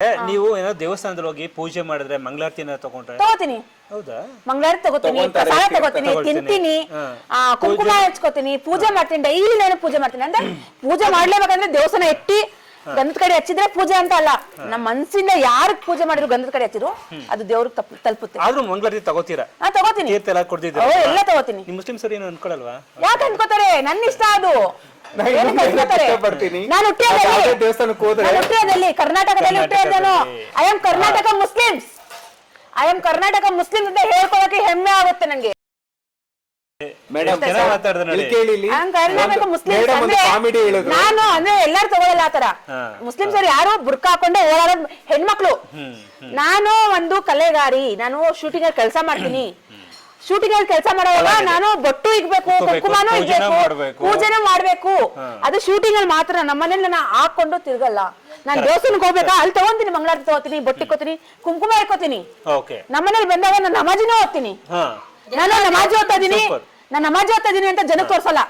ಏ, ನೀವು ಏನೋ ದೇವಸ್ಥಾನದಲ್ಲಿ ಹೋಗಿ ಪೂಜೆ ಮಾಡಿದ್ರೆ ಮಂಗಳಾರತಿ ಏನಾದ್ರು ತಗೊಂಡ್ರೆ? ತಗೋತೀನಿ. ಹೌದಾ? ಮಂಗಳಾರತಿ ತಗೋತೀನಿ ತಗೊಂತಾರೆ, ಪ್ರಸಾದ ತಗೋತೀನಿ ತಗೊಳ್ತೀನಿ. ತಿಂತೀನಿ ಹಾ. ಆ, ಕುಂಕುಮ ಹಚ್ಕೋತೀನಿ ಪೂಜೆ ಮಾಡ್ತೀನಿ ಡೈಲಿ ನಾನು ಪೂಜೆ ಮಾಡ್ತೀನಿ. ಅಂದ್ರೆ ಪೂಜೆ ಮಾಡ್ಲೇಬೇಕಂದ್ರೆ ದೇವಸ್ಥಾನ ಎಟ್ಟಿ ಗಂಧದ ಕಡೆ ಹಚ್ಚಿದ್ರೆ ಪೂಜೆ ಅಂತ ಅಲ್ಲ. ನಮ್ಮ ಮನ್ಸಿಂದ ಯಾರು ಪೂಜೆ ಮಾಡಿದ್ರು ಗಂಧದ ಕಡೆ ಹಚ್ಚಿದ್ರು ಅದು ದೇವ್ರಿಗೆ ತಪ್ಪು ತಲುಪುತ್ತೆ. ಆದ್ರೂ ಮಂಗಳಾರತಿ ತಗೋತೀರಾ? ನಾ ತಗೋತೀನಿ. ತೀರ್ಥ ಎಲ್ಲ ಕೊಡ್ತಿದ್ದೀರಾ ಓ ಎಲ್ಲ ತಗೋತೀನಿ. ನಿಮ್ ಮುಸ್ಲಿಮ್ಸ್ ಅವ್ರು ಏನು ಅನ್ಕೊಳಲ್ವಾ? ಯಾಕೆ ಅನ್ಕೋತಾರೆ? ನನ್ನ ಇಷ್ಟ ಅದು. ಇಷ್ಟಪಡ್ತೀನಿ. ನಾನು ಹುಟ್ಟಿರೋದಲ್ಲಿ ಯಾವುದೇ ದೇವಸ್ಥಾನಕ್ಕೆ ಹೋದ್ರೆ- ನಾನು ಹುಟ್ಟಿರೋದಲ್ಲಿ ಕರ್ನಾಟಕದಲ್ಲಿ ಹುಟ್ಟಿರೋದನು? I am Karnataka Muslims I am Karnataka Muslim ಅಂತ ಹೇಳ್ಕೊಳಕ್ಕೆ ಹೆಮ್ಮೆ ಆಗುತ್ತೆ ನಂಗೆ ಮೇಡಮ್ ಜನ ಮಾತಾಡ್ದೆ ನೋಡಿ. ಇಲ್ಲಿ ಕೇಳಿ ಇಲ್ಲಿ. ಐ ಆಮ್ ಕರ್ನಾಟಕ ಒಂದು- ಮುಸ್ಲಿಮ್ಸ್ ಮೇಡಮ್ ಒಂದು ಅಂದ್ರೆ ಹೇಳಿದ್ರು. ನಾನು ಅಂದ್ರೆ ಎಲ್ಲಾರು ತಗೊಳ್ಳಲ್ಲ ಆತರ ಹಾ. ಮುಸ್ಲಿಮ್ಸ್ ಅವ್ರು ಯಾರು ಬುರ್ಕ ಹಾಕೊಂಡೆ ಓಡಾಡೋ ಹೆಣ್ಮಕ್ಳು. ನಾನು ಒಂದು ಕಲೆಗಾರಿ. ನಾನು ಶೂಟಿಂಗ್ ಅಲ್ಲಿ ಕೆಲಸ ಮಾಡ್ತೀನಿ. ಶೂಟಿಂಗ್ ಅಲ್ಲಿ ಕೆಲಸ ಮಾಡುವಾಗ ನಾನು ಬೊಟ್ಟು ಇಗ್ಬೇಕು ಕುಂಕುಮಾನು ಇಗ್ಬೇಕು ಮಾಡ್ಬೇಕು. ಪೂಜೆನೂ ಮಾಡ್ಬೇಕು. ಅದು ಶೂಟಿಂಗ್ ಅಲ್ಲಿ ಮಾತ್ರ ನಮ್ಮನೇಲಿ ನಾನು ಹಾಕೊಂಡು ತಿರ್ಗಲ್ಲ. ನಾನು ದೇವಸ್ಥಾನಕ್ಕೆ ಹೋಗ್ಬೇಕಾ? ಅಲ್ಲಿ ತಗೊಂತೀನಿ ಮಂಗಳಾರತಿ ತಗೋತೀನಿ ಬೊಟ್ಟಿಕ್ಕೋತೀನಿ ಕುಂಕುಮ ಇಕ್ಕೋತೀನಿ ಓಕೆ. ನಮ್ಮನೇಲಿ ಬಂದಾಗ ನಾನು ನಮಾಜಿನ ಓದ್ತೀನಿ. ನಾನು ನಮಾಜ್ ಓದ್ತಾ ಇದೀನಿ. ನಾನು ನಮಾಜ್ ಓದ್ತಾ ಇದೀನಿ ಅಂತ ಜನಕ್ಕೆ ತೋರ್ಸಲ್ಲ.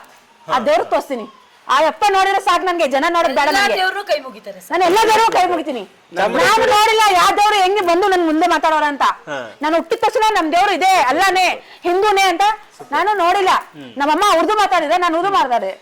ಆ ದೇವ್ರಿಗೆ ತೋರಿಸ್ತೀನಿ. ಆ ಅಪ್ಪ ನೋಡಿದ್ರೆ ಸಾಕು ನನ್ಗೆ ಜನ ನೋಡೋದ್ ಬೇಡ ಎಲ್ಲಾ ನನಗೆ. ದೇವ್ರು ಕೈ ಮುಗಿತಾರೆ ಸರ್. ನಾನು ಎಲ್ಲ ದೇವರು ಕೈ ಮುಗಿತೀನಿ. ನಾನು ನೋಡಿಲ್ಲ ಯಾವ ದೇವ್ರು ಹೆಂಗೆ ಬಂದು ನನ್ ಮುಂದೆ ಮಾತಾಡೋರ ಅಂತ. ನಾನು ಹುಟ್ಟಿದ ತಕ್ಷಣ ನಮ್ ದೇವ್ರು ಇದೆ ಅಲ್ಲಾನೇ ಹಿಂದೂನೇ ಅಂತ ನಾನು ನೋಡಿಲ್ಲ. ನಮ್ಮಮ್ಮ ಉರ್ದು ಮಾತಾಡಿದ್ರೆ ನಾನು ಉರ್ದು ಮಾತಾಡಿದೆ.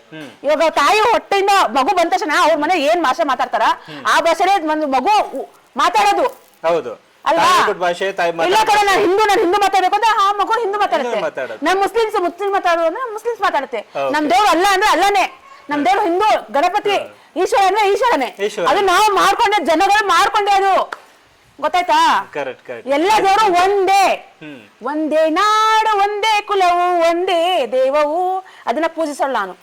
ಇವಾಗ ತಾಯಿ ಹೊಟ್ಟೆಯಿಂದ ಮಗು ಬಂದ ತಕ್ಷಣ ಅವ್ರ ಮನೆ ಏನ್ ಭಾಷೆ ಮಾತಾಡ್ತಾರ ಆ ಭಾಷೆನೇ ಒಂದು ಮಗು ಉ- ಮಾತಾಡೋದು. ಹೌದು. ಅಲ್ವಾ? ತಾಯಿ ಕೊಟ್ಟ ಭಾಷೆ ತಾಯಿ ಇಲ್ಲ ಕಡೆ ನಾನು ಹಿಂದೂ ನಾನು ಹಿಂದೂ ಮಾತಾಡ್ಬೇಕು ಅಂದ್ರೆ ಆ ಮಗು ಹಿಂದೂ ಮಾತಾಡುತ್ತೆ. ಹಿಂದೂ ಮಾತಾಡುತ್ತೆ. ನಮ್ ಮುಸ್ಲಿಮ್ಸ್ ಮುಸ್ಲಿಂ ಮಾತಾಡೋದು ಅಂದ್ರೆ ಮುಸ್ಲಿಮ್ಸ್ ಮಾತಾಡುತ್ತೆ. ನಮ್ ದೇವ್ರು ಅಲ್ಲ ಅಂದ್ರೆ ಅಲ್ಲನೇ. ನಮ್ ದೇವ್ರು ಹಿಂದೂ ಗಣಪತಿ ಈಶ್ವರ ಅಂದ್ರೆ ಈಶ್ವರನೇ. ಈಶ್ವರ. ಅದು ನಾವು ಮಾಡ್ಕೊಂಡೆ ಜನಗಳು ಮಾಡ್ಕೊಂಡೆ ಅದು. ಗೊತ್ತಾಯ್ತಾ? ಎಲ್ಲ ದೇವರು ಒಂದೇ. ಒಂದೇ ನಾಡು ಒಂದೇ ಕುಲವು ಒಂದೇ ದೇವವು. ಅದನ್ನ ಪೂಜಿಸೋಣ ನಾನು.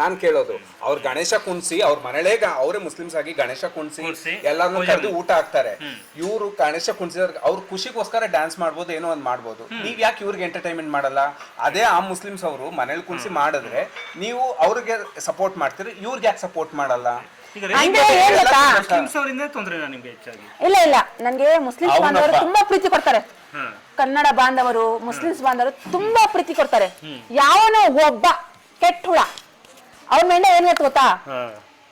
ನಾನ್ ಕೇಳೋದು ಅವ್ರ ಗಣೇಶ ಕುಣ್ಸಿ ಅವ್ರ ಮನೇಲೆ ಅವರೇ ಮುಸ್ಲಿಮ್ಸ್ ಆಗಿ ಗಣೇಶ ಕುಣ್ಸಿ ಎಲ್ಲಾರು ಎಲ್ಲಾರ್ನೂ ಕರೆದು ಊಟ ಹಾಕ್ತಾರೆ. ಇವ್ರು ಗಣೇಶ ಕುಣ್ಸಿದ್ರೆ ಅವ್ರ ಖುಷಿಗೋಸ್ಕರ ಡ್ಯಾನ್ಸ್ ಮಾಡ್ಬೋದು ಏನೋ ಒಂದ್ ಮಾಡ್ಬೋದು. ನೀವ್ ಯಾಕೆ ಇವ್ರಿಗೆ ಎಂಟರ್ಟೈನ್ಮೆಂಟ್ ಮಾಡಲ್ಲ? ಅದೇ ಆ ಮುಸ್ಲಿಮ್ಸ್ ಅವರು ಮನೇಲಿ ಕುಣ್ಸಿ ಮಾಡಿದ್ರೆ ನೀವು ಅವ್ರಿಗೆ ಸಪೋರ್ಟ್ ಮಾಡ್ತೀರಿ ಇವ್ರಿಗೆ ಯಾಕೆ ಸಪೋರ್ಟ್ ಮಾಡಲ್ಲ? ಅಂದ್ರೆ ಏನ್ ಗೊತ್ತಾ ಇಲ್ಲ ಇಲ್ಲ. ನನ್ಗೆ ಮುಸ್ಲಿಮ್ಸ್. ಬಾಂಧವರು ತುಂಬಾ ಪ್ರೀತಿ ಕೊಡ್ತಾರೆ. ಕನ್ನಡ ಬಾಂಧವರು ಮುಸ್ಲಿಮ್ಸ್ ಬಾಂಧವರು ತುಂಬಾ ಪ್ರೀತಿ ಕೊಡ್ತಾರೆ. ಯಾವನೋ ಒಬ್ಬ ಕೆಟ್ಟ ಹುಳ ಅವ್ರ ಮೇಲೆ ಏನ್ ಹೇಳ್ತು ಗೊತ್ತಾ?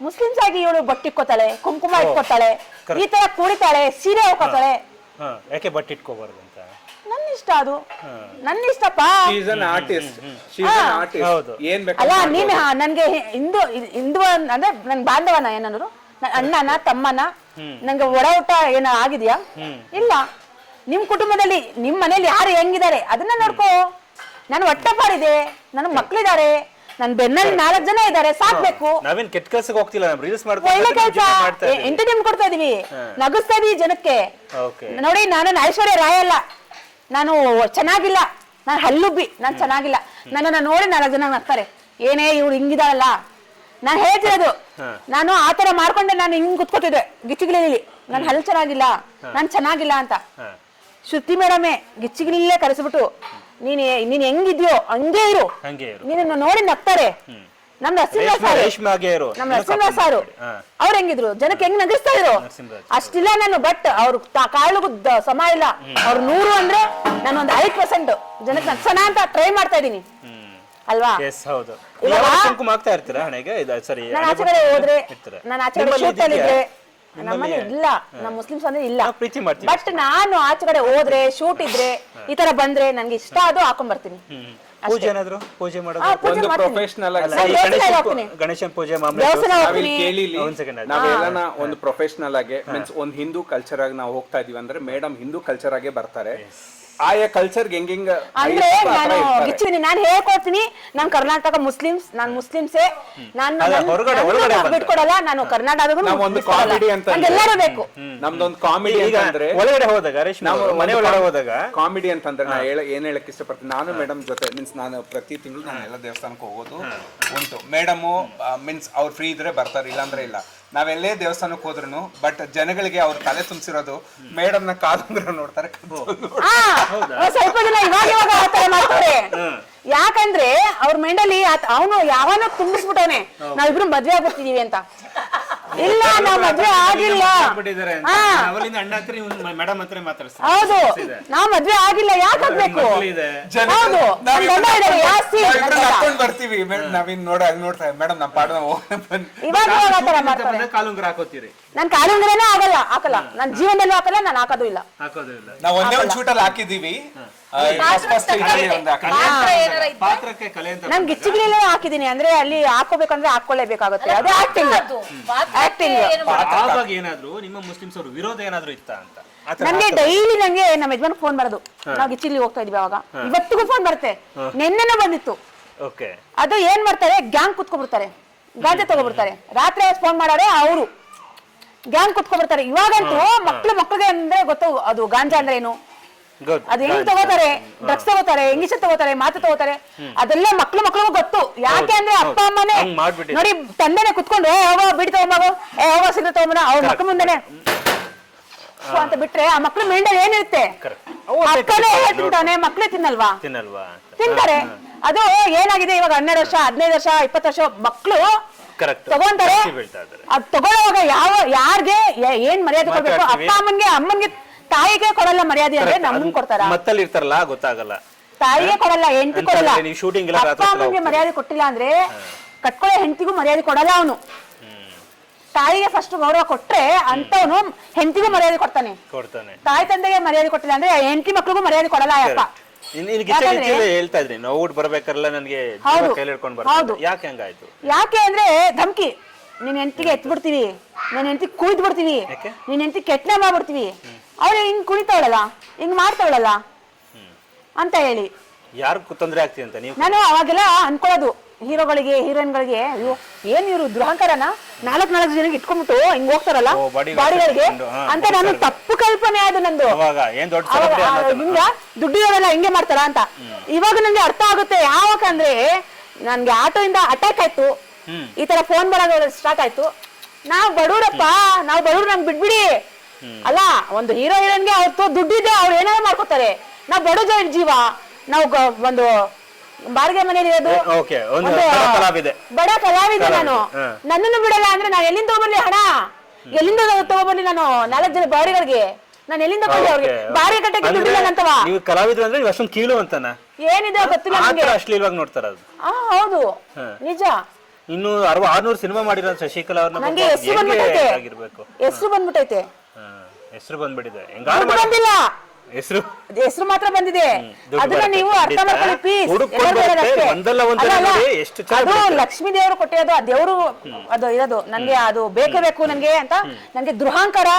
ಮುಸ್ಲಿಮ್ಸ್ ಆಗಿ ಇವಳು ಬಟ್ಟಿಕ್ಕೋತಾಳೆ ಕುಂಕುಮ ಇಟ್ಕೋತಾಳೆ ಈ ತರ ಕುಡಿತಾಳೆ ಸೀರೆ ಹಾಕೋತಾಳೆ. ಯಾಕೆ ಬಟ್ಟೆ ಇಟ್ಕೋಬಾರ್ದು ಅಂತ ನನ್ನ ಇಷ್ಟ ಅದು ನನ್ನ ಇಷ್ಟಪ್ಪ ಅಲ್ಲ ನೀನ್ ಹಾ, ನನ್ಗೆ ಹಿಂದೂ ಹಿಂದೂ ಅನ್- ಅಂದ್ರೆ ನನ್ ಬಾಂಧವನ ಏನಂದ್ರು? ಅಣ್ಣನ ತಮ್ಮನ? ನಂಗೆ ಒಡ ಊಟ ಏನ ಆಗಿದ್ಯಾ? ಇಲ್ಲ. ನಿಮ್ ಕುಟುಂಬದಲ್ಲಿ ನಿಮ್ ಮನೇಲಿ ಯಾರು ಹೆಂಗಿದ್ದಾರೆ? ಅದನ್ನ ನೋಡ್ಕೋ. ನಾನು ಹೊಟ್ಟೆಪಾಡಿದೆ ನನ್ ಮಕ್ಳಿದಾರೆ. ನನ್ ಬೆನ್ನಲ್ಲಿ ನಾಲ್ಕು ಜನ ಇದಾರೆ ಸಾಕ್ಬೇಕು. ನಾವೇನ್ ಕೆಟ್ಟ ಕೆಲ್ಸಕ್ಕೆ ಹೋಗ್ತಿಲ್ಲ ನಾವು ರೀಲ್ಸ್ ಒಳ್ಳೆ ಕೆಲಸ. ಎಂಟರ್ಟೈನ್ ಕೊಡ್ತಾ ಇದೀವಿ. ನಗಿಸ್ತಾ ಇದೀವಿ ಜನಕ್ಕೆ. ಓಕೆ. ನೋಡಿ ನಾನು ಐಶ್ವರ್ಯ ರಾಯ್ ಅಲ್ಲ. ನಾನು ಚೆನ್ನಾಗಿಲ್ಲ. ನಾನು ಹಲ್ಲುಬ್ಬಿ. ನಾನು ಚೆನ್ನಾಗಿಲ್ಲ. ನನ್ನನ್ನ ನೋಡಿ ನಾಲ್ಕು ಜನ ನಗ್ತಾರೆ. ಏನೇ ಇವ್ರು ಹಿಂಗಿದಾರಲ್ಲ. ನಾನು ಹೇಳ್ತಿರೋದು. ನಾನು ಆತರ ಮಾಡ್ಕೊಂಡೆ ನಾನು ಹಿಂಗ್ ಕುತ್ಕೋತಿದ್ದೆ. ಗಿಚ್ಚಿಗಿಲಿ ನಾನು ಹಲ್ಲು ಚೆನ್ನಾಗಿಲ್ಲ. ನಾನು ಚೆನ್ನಾಗಿಲ್ಲ ಅಂತ. ಶ್ರುತಿ ಮೇಡಮೇ ಗಿಚ್ಚಿಗಿಲಿಲ್ಲೇ ಕರೆಸ್ಬಿಟ್ಟು ನೀನ್ ನೀನ್ ಹೆಂಗಿದ್ಯೋ ಹಂಗೆ ಇರು. ಹಂಗೆ ಇರು. ನಿನ್ನ ನೋಡಿ ನಗ್ತಾರೆ ನಮ್ ನರಸಿಂಹ ಸಾರು. ಇರು. ನಮ್ ನರಸಿಂಹ ಸಾರು. ಅವ್ರ ಹೆಂಗಿದ್ರು? ಜನಕ್ಕೆ ಹೆಂಗ್ ನಗಿಸ್ತಾ ಇದ್ರು? ಅಷ್ಟಿಲ್ಲ ನಾನು ಬಟ್ ಅವ್ರ ಕಾಳಿಗೂ ಸಮ ಇಲ್ಲ. ಅವ್ರ ನೂರು ಅಂದ್ರೆ ನಾನು ಒಂದ್ ಐದ್ ಪರ್ಸೆಂಟ್ ಜನಕ್ಕೆ ನಗ್ಸೋಣ ಅಂತ ಟ್ರೈ ಮಾಡ್ತಾ ಇದೀನಿ ಅಲ್ವಾ? ಎಸ್ ಹೌದು. ಕುಂಕುಮ ಹಾಕ್ತಾ ಇರ್ತೀರಾ ಹಣೆಗೆ? ಸರಿ ನಾನು ಆಚೆ ಕಡೆ ಹೋದ್ರೆ ನಾನು ಆಚೆ ಕಡೆ ಶೂಟ್ ಅಲ್ಲಿ ಇದ್ರೆ ನಮ್ಮನೆ ಇಲ್ಲ. ನಮ್ಮ ಮುಸ್ಲಿಮ್ಸ್ ಅಂದ್ರೆ ಇಲ್ಲ. ಪ್ರೀತಿ ಮಾಡ್ತೀವಿ ಬಟ್ ನಾನು ಆಚೆ ಕಡೆ ಹೋದ್ರೆ ಶೂಟ್ ಇದ್ರೆ ಈ ತರ ಬಂದ್ರೆ ನನ್ಗೆ ಇಷ್ಟ ಅದು ಹಾಕೊಂಡ್ ಬರ್ತೀನಿ. ಪೂಜೆ ಏನಾದ್ರು? ಪೂಜೆ ಮಾಡೋದು? ಒಂದು. ಪ್ರೊಫೆಷನಲ್ ಆಗಿ ಗಣೇಶನ್ ಪೂಜೆ ನಾವಿಲ್ಲಿ ಒಂದು ಪ್ರೊಫೆಷನಲ್ ಆಗಿ ಮೀನ್ಸ್ ಒಂದ್ ಹಿಂದೂ ಕಲ್ಚರ್ ಆಗಿ ನಾವು ಹೋಗ್ತಾ ಇದೀವಿ ಅಂದ್ರೆ ಮೇಡಮ್ ಹಿಂದೂ ಕಲ್ಚರ್ ಆಗೇ ಬರ್ತಾರೆ. ಆಯಾ ಕಲ್ಚರ್ ಹೆಂಗ್ ಹೆಂಗ್ ಅಂದ್ರೆ ನಾನು. ಗಿಚ್ಚಿದೀನಿ ನಾನು ಹೇಳ್ಕೊಡ್ತೀನಿ ನಾನು ಕರ್ನಾಟಕ ಮುಸ್ಲಿಮ್ಸ್ ನಾನು ಮುಸ್ಲಿಮ್ಸೇ ನಾನು ಹೊರಗಡೆ- ಹೊರಗಡೆ. ಬಿಟ್ಕೊಡಲ್ಲ ನಾನು ಕರ್ನಾಟಕದ ನಾವ್ ಒಂದು ಕಾಮಿಡಿ ಅಂತ ಎಲ್ಲರೂ ಬೇಕು. ನಮ್ದೊಂದು ಕಾಮಿಡಿ ಅಂದ್ರೆ ಅಂತಂದ್ರೆ ಒಳಗಡೆ ಹೋದಾಗ ರೇಷ್ಮೆ ನಾವು ಮನೆ ಒಳಗಡೆ ಹೋದಾಗ ಕಾಮಿಡಿ ಅಂತಂದ್ರೆ ನಾ ಹೇಳ ಏನ್ ಹೇಳಕ್ ಇಷ್ಟಪಡ್ತೀನಿ? ನಾನು ಮೇಡಮ್ ಜೊತೆ ಮೀನ್ಸ್ ನಾನು ಪ್ರತಿ ತಿಂಗಳು ನಾನು ಎಲ್ಲ ದೇವಸ್ಥಾನಕ್ಕೆ ಹೋಗೋದು. ಉಂಟು. ಮೇಡಮ್ ಮೀನ್ಸ್ ಅವ್ರು ಫ್ರೀ ಇದ್ರೆ ಬರ್ತಾರೆ ಇಲ್ಲಾಂದ್ರೆ ಇಲ್ಲ. ನಾವೆಲ್ಲೇ ದೇವಸ್ಥಾನಕ್ಕೆ ಹೋದ್ರು ಬಟ್ ಜನಗಳಿಗೆ ಅವ್ರ ತಲೆ ತುಂಬಿಸಿರೋದು ಮೇಡಮ್ನ ಕಾಲಂಗ್ರ ನೋಡ್ತಾರೆ. ಸ್ವಲ್ಪ ದಿನ ಇವಾಗ ಇವಾಗ ಮಾಡ್ತಾರೆ. ಯಾಕಂದ್ರೆ ಅವ್ರ ಮೈಂಡಲ್ಲಿ ಅವನು ಯಾವನೋ ತುಂಬಿಸ್ಬಿಟ್ಟವನೆ. ನಾವಿಬ್ರು ಮದ್ವೆ ಆಗ್ಬಿಡ್ತಿದೀವಿ ಅಂತ. ಇಲ್ಲ ನಾವ್ ಮದ್ವೆ ಆಗಿಲ್ಲ. ಹಾ. ಅಣ್ಣ ಹತ್ರ ಮೇಡಮ್ ಹತ್ರ ಮಾತಾಡ್ತಾರೆ ಹೌದು. ನಾವ್ ಮದ್ವೆ ಆಗಿಲ್ಲ ಯಾಕೆ ಆಗ್ಬೇಕು? ಮಕ್ಳಿದೆ. ಹೌದು. ನನ್ ಗಂಡ ಇದಾರೆ ಜಾಸ್ತಿ ಬರ್ತೀವಿ. ನಾವಿನ್ ನೋಡ ನೋಡ್ತಾ ಮೇಡಮ್ ನಮ್ಮ ಪಾಡ ಹೋಗೋಣ ಬನ್ನಿ ಇವಾಗ ಇವಾಗ ಆ ಥರ ಮಾಡ್ತಾರೆ. ಕಾಲುಂಗ್ರ ಹಾಕೋತೀರಿ. ನನ್ ಕಾಲುಂಗರನೇ ಆಗಲ್ಲ ಹಾಕಲ್ಲ. ನನ್ ಜೀವನದಲ್ಲೂ ಹಾಕಲ್ಲ ನಾನು ಹಾಕೋದು ಇಲ್ಲ. ಹಾಕೋದು ಇಲ್ಲ. ನಾವು ಒಂದೇ ಒಂದು ಹಾಕಿದ್ವಿ. ಪಾತ್ರಕ್ಕೆ ಕಲೆ ಅಂತ ನನ್ ಗಿಚ್ಚಿಗಿಲೆಲ್ಲ ಹಾಕಿದೀನಿ. ಅಂದ್ರೆ ಅಲ್ಲಿ ಹಾಕೋಬೇಕಂದ್ರೆ ಹಾಕೊಳ್ಳೇಬೇಕಾಗುತ್ತೆ ಅದೇ ಆಕ್ಟಿಂಗ್ ಅದು. ಪಾತ್ರಕ್ಕೆ ಆಕ್ಟಿಂಗ್? ಆವಾಗ ಏನಾದ್ರು ನಿಮ್ಮ ಮುಸ್ಲಿಮ್ಸ್ ಅವರು ವಿರೋಧ ಏನಾದ್ರು ಇತ್ತ ಅಂತ? ನನ್ಗೆ ಡೈಲಿ ನಂಗೆ ನಮ್ಮ ಯಜಮಾನ್ ಫೋನ್ ಬರೋದು. ನಾವು ಗಿಚ್ಚಿಲಿ ಹೋಗ್ತಾ ಇದೀವಿ ಅವಾಗ ಇವತ್ತಿಗೂ ಫೋನ್ ಬರುತ್ತೆ. ನಿನ್ನೆನೂ ಬಂದಿತ್ತು. ಓಕೆ. ಅದು ಏನ್ ಮಾಡ್ತಾರೆ? ಗ್ಯಾಂಗ್ ಕುತ್ಕೊಬಿಡ್ತಾರೆ ಗಾಂಜಾ ತಗೊಬಿಡ್ತಾರೆ ರಾತ್ರಿ ಫೋನ್ ಮಾಡಾರೆ ಅವರು. ಗ್ಯಾಂಗ್ ಕುತ್ಕೊಬಿಡ್ತಾರೆ ಇವಾಗಂತೂ ಮಕ್ಳು ಮಕ್ಳಿಗೆ ಅಂದ್ರೆ ಗೊತ್ತು ಅದು ಗಾಂಜಾ ಅಂದ್ರೆ ಏನು? ಅದು ಹೆಂಗ್ ತಗೋತಾರೆ ಡ್ರಗ್ಸ್ ತಗೋತಾರೆ ಇಂಗ್ಲಿಷ್ ತಗೋತಾರೆ ಮಾತು ತಗೋತಾರೆ. ಅದೆಲ್ಲ ಮಕ್ಳು ಮಕ್ಳಿಗೂ ಗೊತ್ತು. ಯಾಕೆ ಅಂದ್ರೆ ಅಪ್ಪ ಅಮ್ಮನೇ ನೋಡಿ ತಂದೆನೆ ಕುತ್ಕೊಂಡು ಏ ಹೋಗೋ ಬಿಡಿ ತಗೊಂಬಾಗು ಏ ಯಾವ ಸಿಗ ತಗೊಂಬನ ಅವ್ರ ಮಕ್ಳ ಮುಂದೆನೆ. ಅಂತ ಬಿಟ್ರೆ ಆ ಮಕ್ಳು ಮೈಂಡಲ್ಲಿ ಏನಿರುತ್ತೆ. ಅಪ್ಪನೇ ತಿಂತಾನೆ. ಮಕ್ಳೇ ತಿನ್ನಲ್ವಾ? ತಿಂತಾರೆ. ಅದು ಏನಾಗಿದೆ? ಇವಾಗ ಹನ್ನೆರಡು ವರ್ಷ ಹದಿನೈದು ವರ್ಷ ಇಪ್ಪತ್ತು ವರ್ಷ ಮಕ್ಳು ಕರೆಕ್ಟ್ ತಗೊಂತಾರೆ ಬೀಳ್ತಾ ಇದ್ದಾರೆ. ಅದ್ ತಗೊಳ್ಳುವಾಗ ಯಾವ ಯಾರ್ಗೆ ಏ- ಏನ್ ಮರ್ಯಾದೆ ಕೊಡ್ಬೇಕು? ಮಾತಾಡ್ತೀವಿ. ಅಪ್ಪ ಅಮ್ಮನ್ಗೆ ಅಮ್ಮನ್ಗೆ ತಾಯಿಗೆ ಕೊಡಲ್ಲ ಮರ್ಯಾದೆ ಅಂದ್ರೆ ನಮ್ಗೆ ಕೊಡ್ತಾರ? ಮತ್ತಲ್ಲಿ ಇರ್ತಾರಲ್ಲ ಗೊತ್ತಾಗಲ್ಲ. ತಾಯಿಗೆ ಕೊಡಲ್ಲ ಹೆಂಡತಿ ಅಂತ ಕೊಡಲ್ಲ. ಶೂಟಿಂಗ್ ನೀವು shooting ಎಲ್ಲ ಅಪ್ಪ ರಾತ್ರಿ ಅಮ್ಮನ್ಗೆ ಹೋಗ್ತೀರಿ. ಮರ್ಯಾದೆ ಕೊಟ್ಟಿಲ್ಲ ಅಂದ್ರೆ ಕಟ್ಕೊಳ್ಳೋ ಹೆಂಡತಿಗೂ ಮರ್ಯಾದೆ ಕೊಡಲ್ಲ ಅವನು. ತಾಯಿಗೆ ಫಸ್ಟ್ ಗೌರವ ಕೊಟ್ರೆ ಅಂತವನು ಹೆಂಡತಿಗೂ ಮರ್ಯಾದೆ ಕೊಡ್ತಾನೆ. ಕೊಡ್ತಾನೆ. ತಾಯಿ ತಂದೆಗೆ ಮರ್ಯಾದೆ ಕೊಟ್ಟಿಲ್ಲ ಅಂದ್ರೆ ಹೆಂಡತಿ ಮಕ್ಳಿಗೂ ಮರ್ಯಾದೆ ಕೊಡಲ್ಲ ಆ ಅಪ್ಪ ಯಾಕಂದ್ರೆ- ಹೇಳ್ತಾ ಇದ್ರಿ. ನಾವು ಊಟ ಬರ್ಬೇಕಾರಲ್ಲ ನನಗೆ ಹೌದು. ಕೈಲಿ ಹಿಡ್ಕೊಂಡು ಹೌದು. ಬರ್ತಾರೆ ಯಾಕೆ ಹಂಗಾಯ್ತು? ಯಾಕೆ ಅಂದ್ರೆ ಧಮ್ಕಿ. ನಿನ್ ಹೆಂಡತಿಗೆ ಎತ್ ಬಿಡ್ತೀವಿ ನಿನ್ ಹೆಂಡತಿ ಕುಯ್ದು ಬಿಡ್ತೀವಿ ಯಾಕೆ? ನಿನ್ ಹೆಂಡತಿ ಕೆಟ್ಟ ಮಾಡ್ಬಿಡ್ತೀವಿ. ಅವಳು ಹಿಂಗ್ ಕುಣಿತಾವಳಲ್ಲ ಹಿಂಗ್ ಮಾಡ್ತಾವಳಲ್ಲ ಅಂತ ಹೇಳಿ. ಯಾರು ತೊಂದ್ರೆ ಆಗ್ತೀವಿ ಅಂತ ನೀವು? ನಾನು ಅವಾಗೆಲ್ಲ ಅನ್ಕೊಳ್ಳೋದು. ಹೀರೋಗಳಿಗೆ ಹೀರೋಯಿನ್ಗಳಿಗೆ ಅಯ್ಯೋ ಏನ್ ಇವ್ರು ದುರಂಕರನ ನಾಲ್ಕ್ ನಾಲ್ಕು ಜನಕ್ಕೆ ಇಟ್ಕೊಂಡ್ಬಿಟ್ಟು ಹಿಂಗ್ ಹೋಗ್ತಾರಲ್ಲ? ಓ, bodyguard ಬಾಡಿಗಳಿಗೆ ಇಟ್ಕೊಂಡು, ಹಾ, ಅಂತ ನಾನು ಹೋಗ್ತಾರೆ. ತಪ್ಪು ಕಲ್ಪನೆ ಅದು ನಂದು. ಅವಾಗ ಏನ್ ದೊಡ್ಡ ಅವಾಗ celebrity ಆ, ಅನ್ನೋದನ್ನ. ಹಿಂಗ ದುಡ್ಡಿರೋರೆಲ್ಲ ಹಿಂಗೆ ಮಾಡ್ತಾರ ಅಂತ. ಇವಾಗ ನಂಗೆ ಅರ್ಥ ಆಗುತ್ತೆ ಯಾವಾಗ ಅಂದ್ರೆ ನನ್ಗೆ ಆಟೋ ಇಂದ ಅಟ್ಯಾಕ್ ಆಯ್ತು ಈ ತರ ಫೋನ್ ಬರೋದು ಸ್ಟಾರ್ಟ್ ಆಯ್ತು. ನಾವ್ ಬಡವ್ರಪ್ಪ ನಾವ್ ಬಡವ್ರು ನಮ್ಗೆ ಬಿಡ್ಬಿಡಿ ಅಲ್ಲ ಒಂದು ಹೀರೋ ಹೀರೋಯಿನ್ಗೆ ಅವ್ರ ದುಡ್ಡಿದೆ ಅವ್ರು ಏನಾದ್ರು ಮಾಡ್ಕೋತಾರೆ. ನಾವ್ ಬಡ ಜನ ಜೀವ. ನಾವ್ ಗ- ಒಂದು ಬಾಡಿಗೆ ಮನೇಲಿ ಇರೋದು? ಓಕೆ ಒಂದು ಬಡ ಕಲಾವಿದೆ. ಬಡ ಕಲಾವಿದೆ ನಾನು. ನನ್ನನ್ನು ಬಿಡಲ್ಲ ಅಂದ್ರೆ ನಾನು ಎಲ್ಲಿಂದ ತಗೊಬರ್ಲಿ ಹಣ? ಎಲ್ಲಿಂದ ತಗೊಬರ್ಲಿ ನಾನು ನಾಲ್ಕು ಜನ ಬಾಡಿಗಳಿಗೆ ನಾನು ಎಲ್ಲಿಂದ ಬಂದೆ ಅವ್ರಿಗೆ? ಬಾರಿ ಬಾಡಿಗೆ ಕಟ್ಟಕ್ಕೆ ದುಡ್ಡಿಲ್ಲ ಅಂತವ ನೀವು ಕಲಾವಿದ್ರು ಅಂದ್ರೆ ನೀವು ಅಷ್ಟೊಂದು ಕೀಳು ಅಂತನ? ಏನಿದೆ ಗೊತ್ತಿಲ್ಲ ಆ ನಂಗೆ. ತರ ಅಶ್ಲೀಲವಾಗಿ ನೋಡ್ತಾರ ಅದು. ಆ ಹೌದು. ನಿಜ. ಇನ್ನು ಅರವ ಆರ್ನೂರು ಸಿನಿಮಾ ಮಾಡಿರೋ ಶಶಿಕಲಾ ಅವರನ್ನ ನನಗೆ ಹೆಸರು ಬಂದ್ಬಿಟ್ಟೈತೆ. ಹೆಸರು ಬಂದ್ಬಿಟ್ಟೈತೆ. ಹೆಸರು ಬಂದ್ಬಿಟ್ಟಿದೆ. ಹೆಂಗಾರು ಬಂದಿಲ್ಲ. ಹೆಸರು? ಹೆಸರು ಮಾತ್ರ ಬಂದಿದೆ. ಅದನ್ನ ನೀವು ಅರ್ಥ ಮಾಡ್ಕೊಳ್ಳಿ ಪ್ಲೀಸ್ ಅದು. ಲಕ್ಷ್ಮೀ ದೇವರು ಕೊಟ್ಟಿರೋದು ಆ ದೇವರು ಅದು ಇರೋದು. ನನ್ಗೆ ಅದು ಬೇಕೇ ಬೇಕು ನನ್ಗೆ ಅಂತ. ನನ್ಗೆ ದೃಹಾಂಕಾರ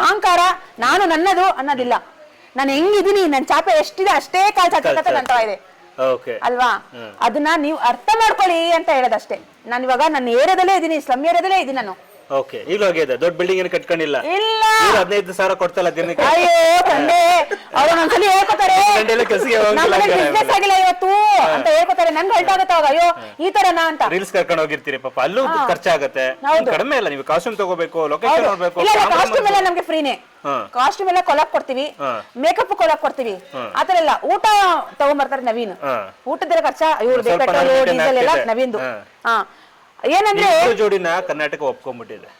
ಅಹಂಕಾರ ನಾನು ನನ್ನದು ಅನ್ನೋದಿಲ್ಲ. ನಾನು ಹೆಂಗಿದೀನಿ ನನ್ ಚಾಪೆ ಎಷ್ಟಿದೆ ಅಷ್ಟೇ ಕಾಲ್ ಚಾಚಕತ್ತ ನಂತರ ಇದೆ. ಅಲ್ವಾ? ಅದನ್ನ ನೀವು ಅರ್ಥ ಮಾಡ್ಕೊಳ್ಳಿ ಅಂತ ಹೇಳೋದಷ್ಟೇ. ನಾನು ಇವಾಗ ನನ್ನ ಏರಿಯಾದಲ್ಲೇ ಇದ್ದೀನಿ ಸ್ಲಮ್ ಏರಿಯಾದಲ್ಲೇ ಇದ್ದೀನಿ ನಾನು. ಓಕೆ ಈಗ ಹೋಗಿದೆ ದೊಡ್ಡ ಬಿಲ್ಡಿಂಗ್ ಏನು ಕಟ್ಕೊಂಡಿಲ್ಲ. ಇಲ್ಲ. ಇವ್ರು ಹದಿನೈದು ಸಾವಿರ ಕೊಡ್ತಲ್ಲ ದಿನಕ್ಕೆ. ಅಯ್ಯೋ ತಂದೆ. ಅವ್ರು ಒಂದ್ಸಲಿ ಹೇಳ್ಕೊತಾರೆ. ಗಂಟೆಲ್ಲ ಕೆಲ್ಸಕ್ಕೆ ಹೋಗಿಲ್ಲ ಬಿಸ್ನೆಸ್ ಆಗಿಲ್ಲ ಇವತ್ತು. ಅಂತ ಹೇಳ್ಕೊತಾರೆ. ನನ್ಗೆ ಆಗುತ್ತೆ ಅವಾಗ? ಅಯ್ಯೋ ಈ ತರನಾ ಅಂತ. ರೀಲ್ಸ್ ಕರ್ಕೊಂಡು ಹೋಗಿರ್ತೀರಿ ಪಾಪ. ಅಲ್ಲೂ ಖರ್ಚಾಗತ್ತೆ. ಹೌದು. ಕಡಿಮೆ ಇಲ್ಲ ನೀವು ಕಾಸ್ಟ್ಯೂಮ್ ತಗೋಬೇಕು ಲೊಕೇಶನ್ ನೋಡ್ಬೇಕು ಇಲ್ಲ camera ಕಾಸ್ಟ್ಯೂಮ್ ಎಲ್ಲ ನಮ್ಗೆ ಫ್ರೀನೇ ಹಾ. ಕಾಸ್ಟ್ಯೂಮ್ ಎಲ್ಲ ಕೊಲಾಕ್ ಕೊಡ್ತೀವಿ. ಹಾ. ಮೇಕಪ್ ಕೊಲಾಕ್ ಕೊಡ್ತೀವಿ. ಆತರ ಎಲ್ಲ. ಊಟ ತಗೊಂಬರ್ತಾರೆ ನವೀನ್. ಊಟದ ಊಟದೆಲ್ಲ ಖರ್ಚ? ಇವ್ರದ್ದು ಸ್ವಲ್ಪ ನಮ್ಗೆ ಡೀಸೆಲ್ ಎಲ್ಲ ನವೀನ್ ನವೀನ್ದು. ಹಾ. ಹಾ. ಏನಂದ್ರೆ ಇಬ್ರು ಜೋಡಿನ ಕರ್ನಾಟಕ ಒಪ್ಕೊಂಡ್ಬಿಟ್ಟಿದೆ.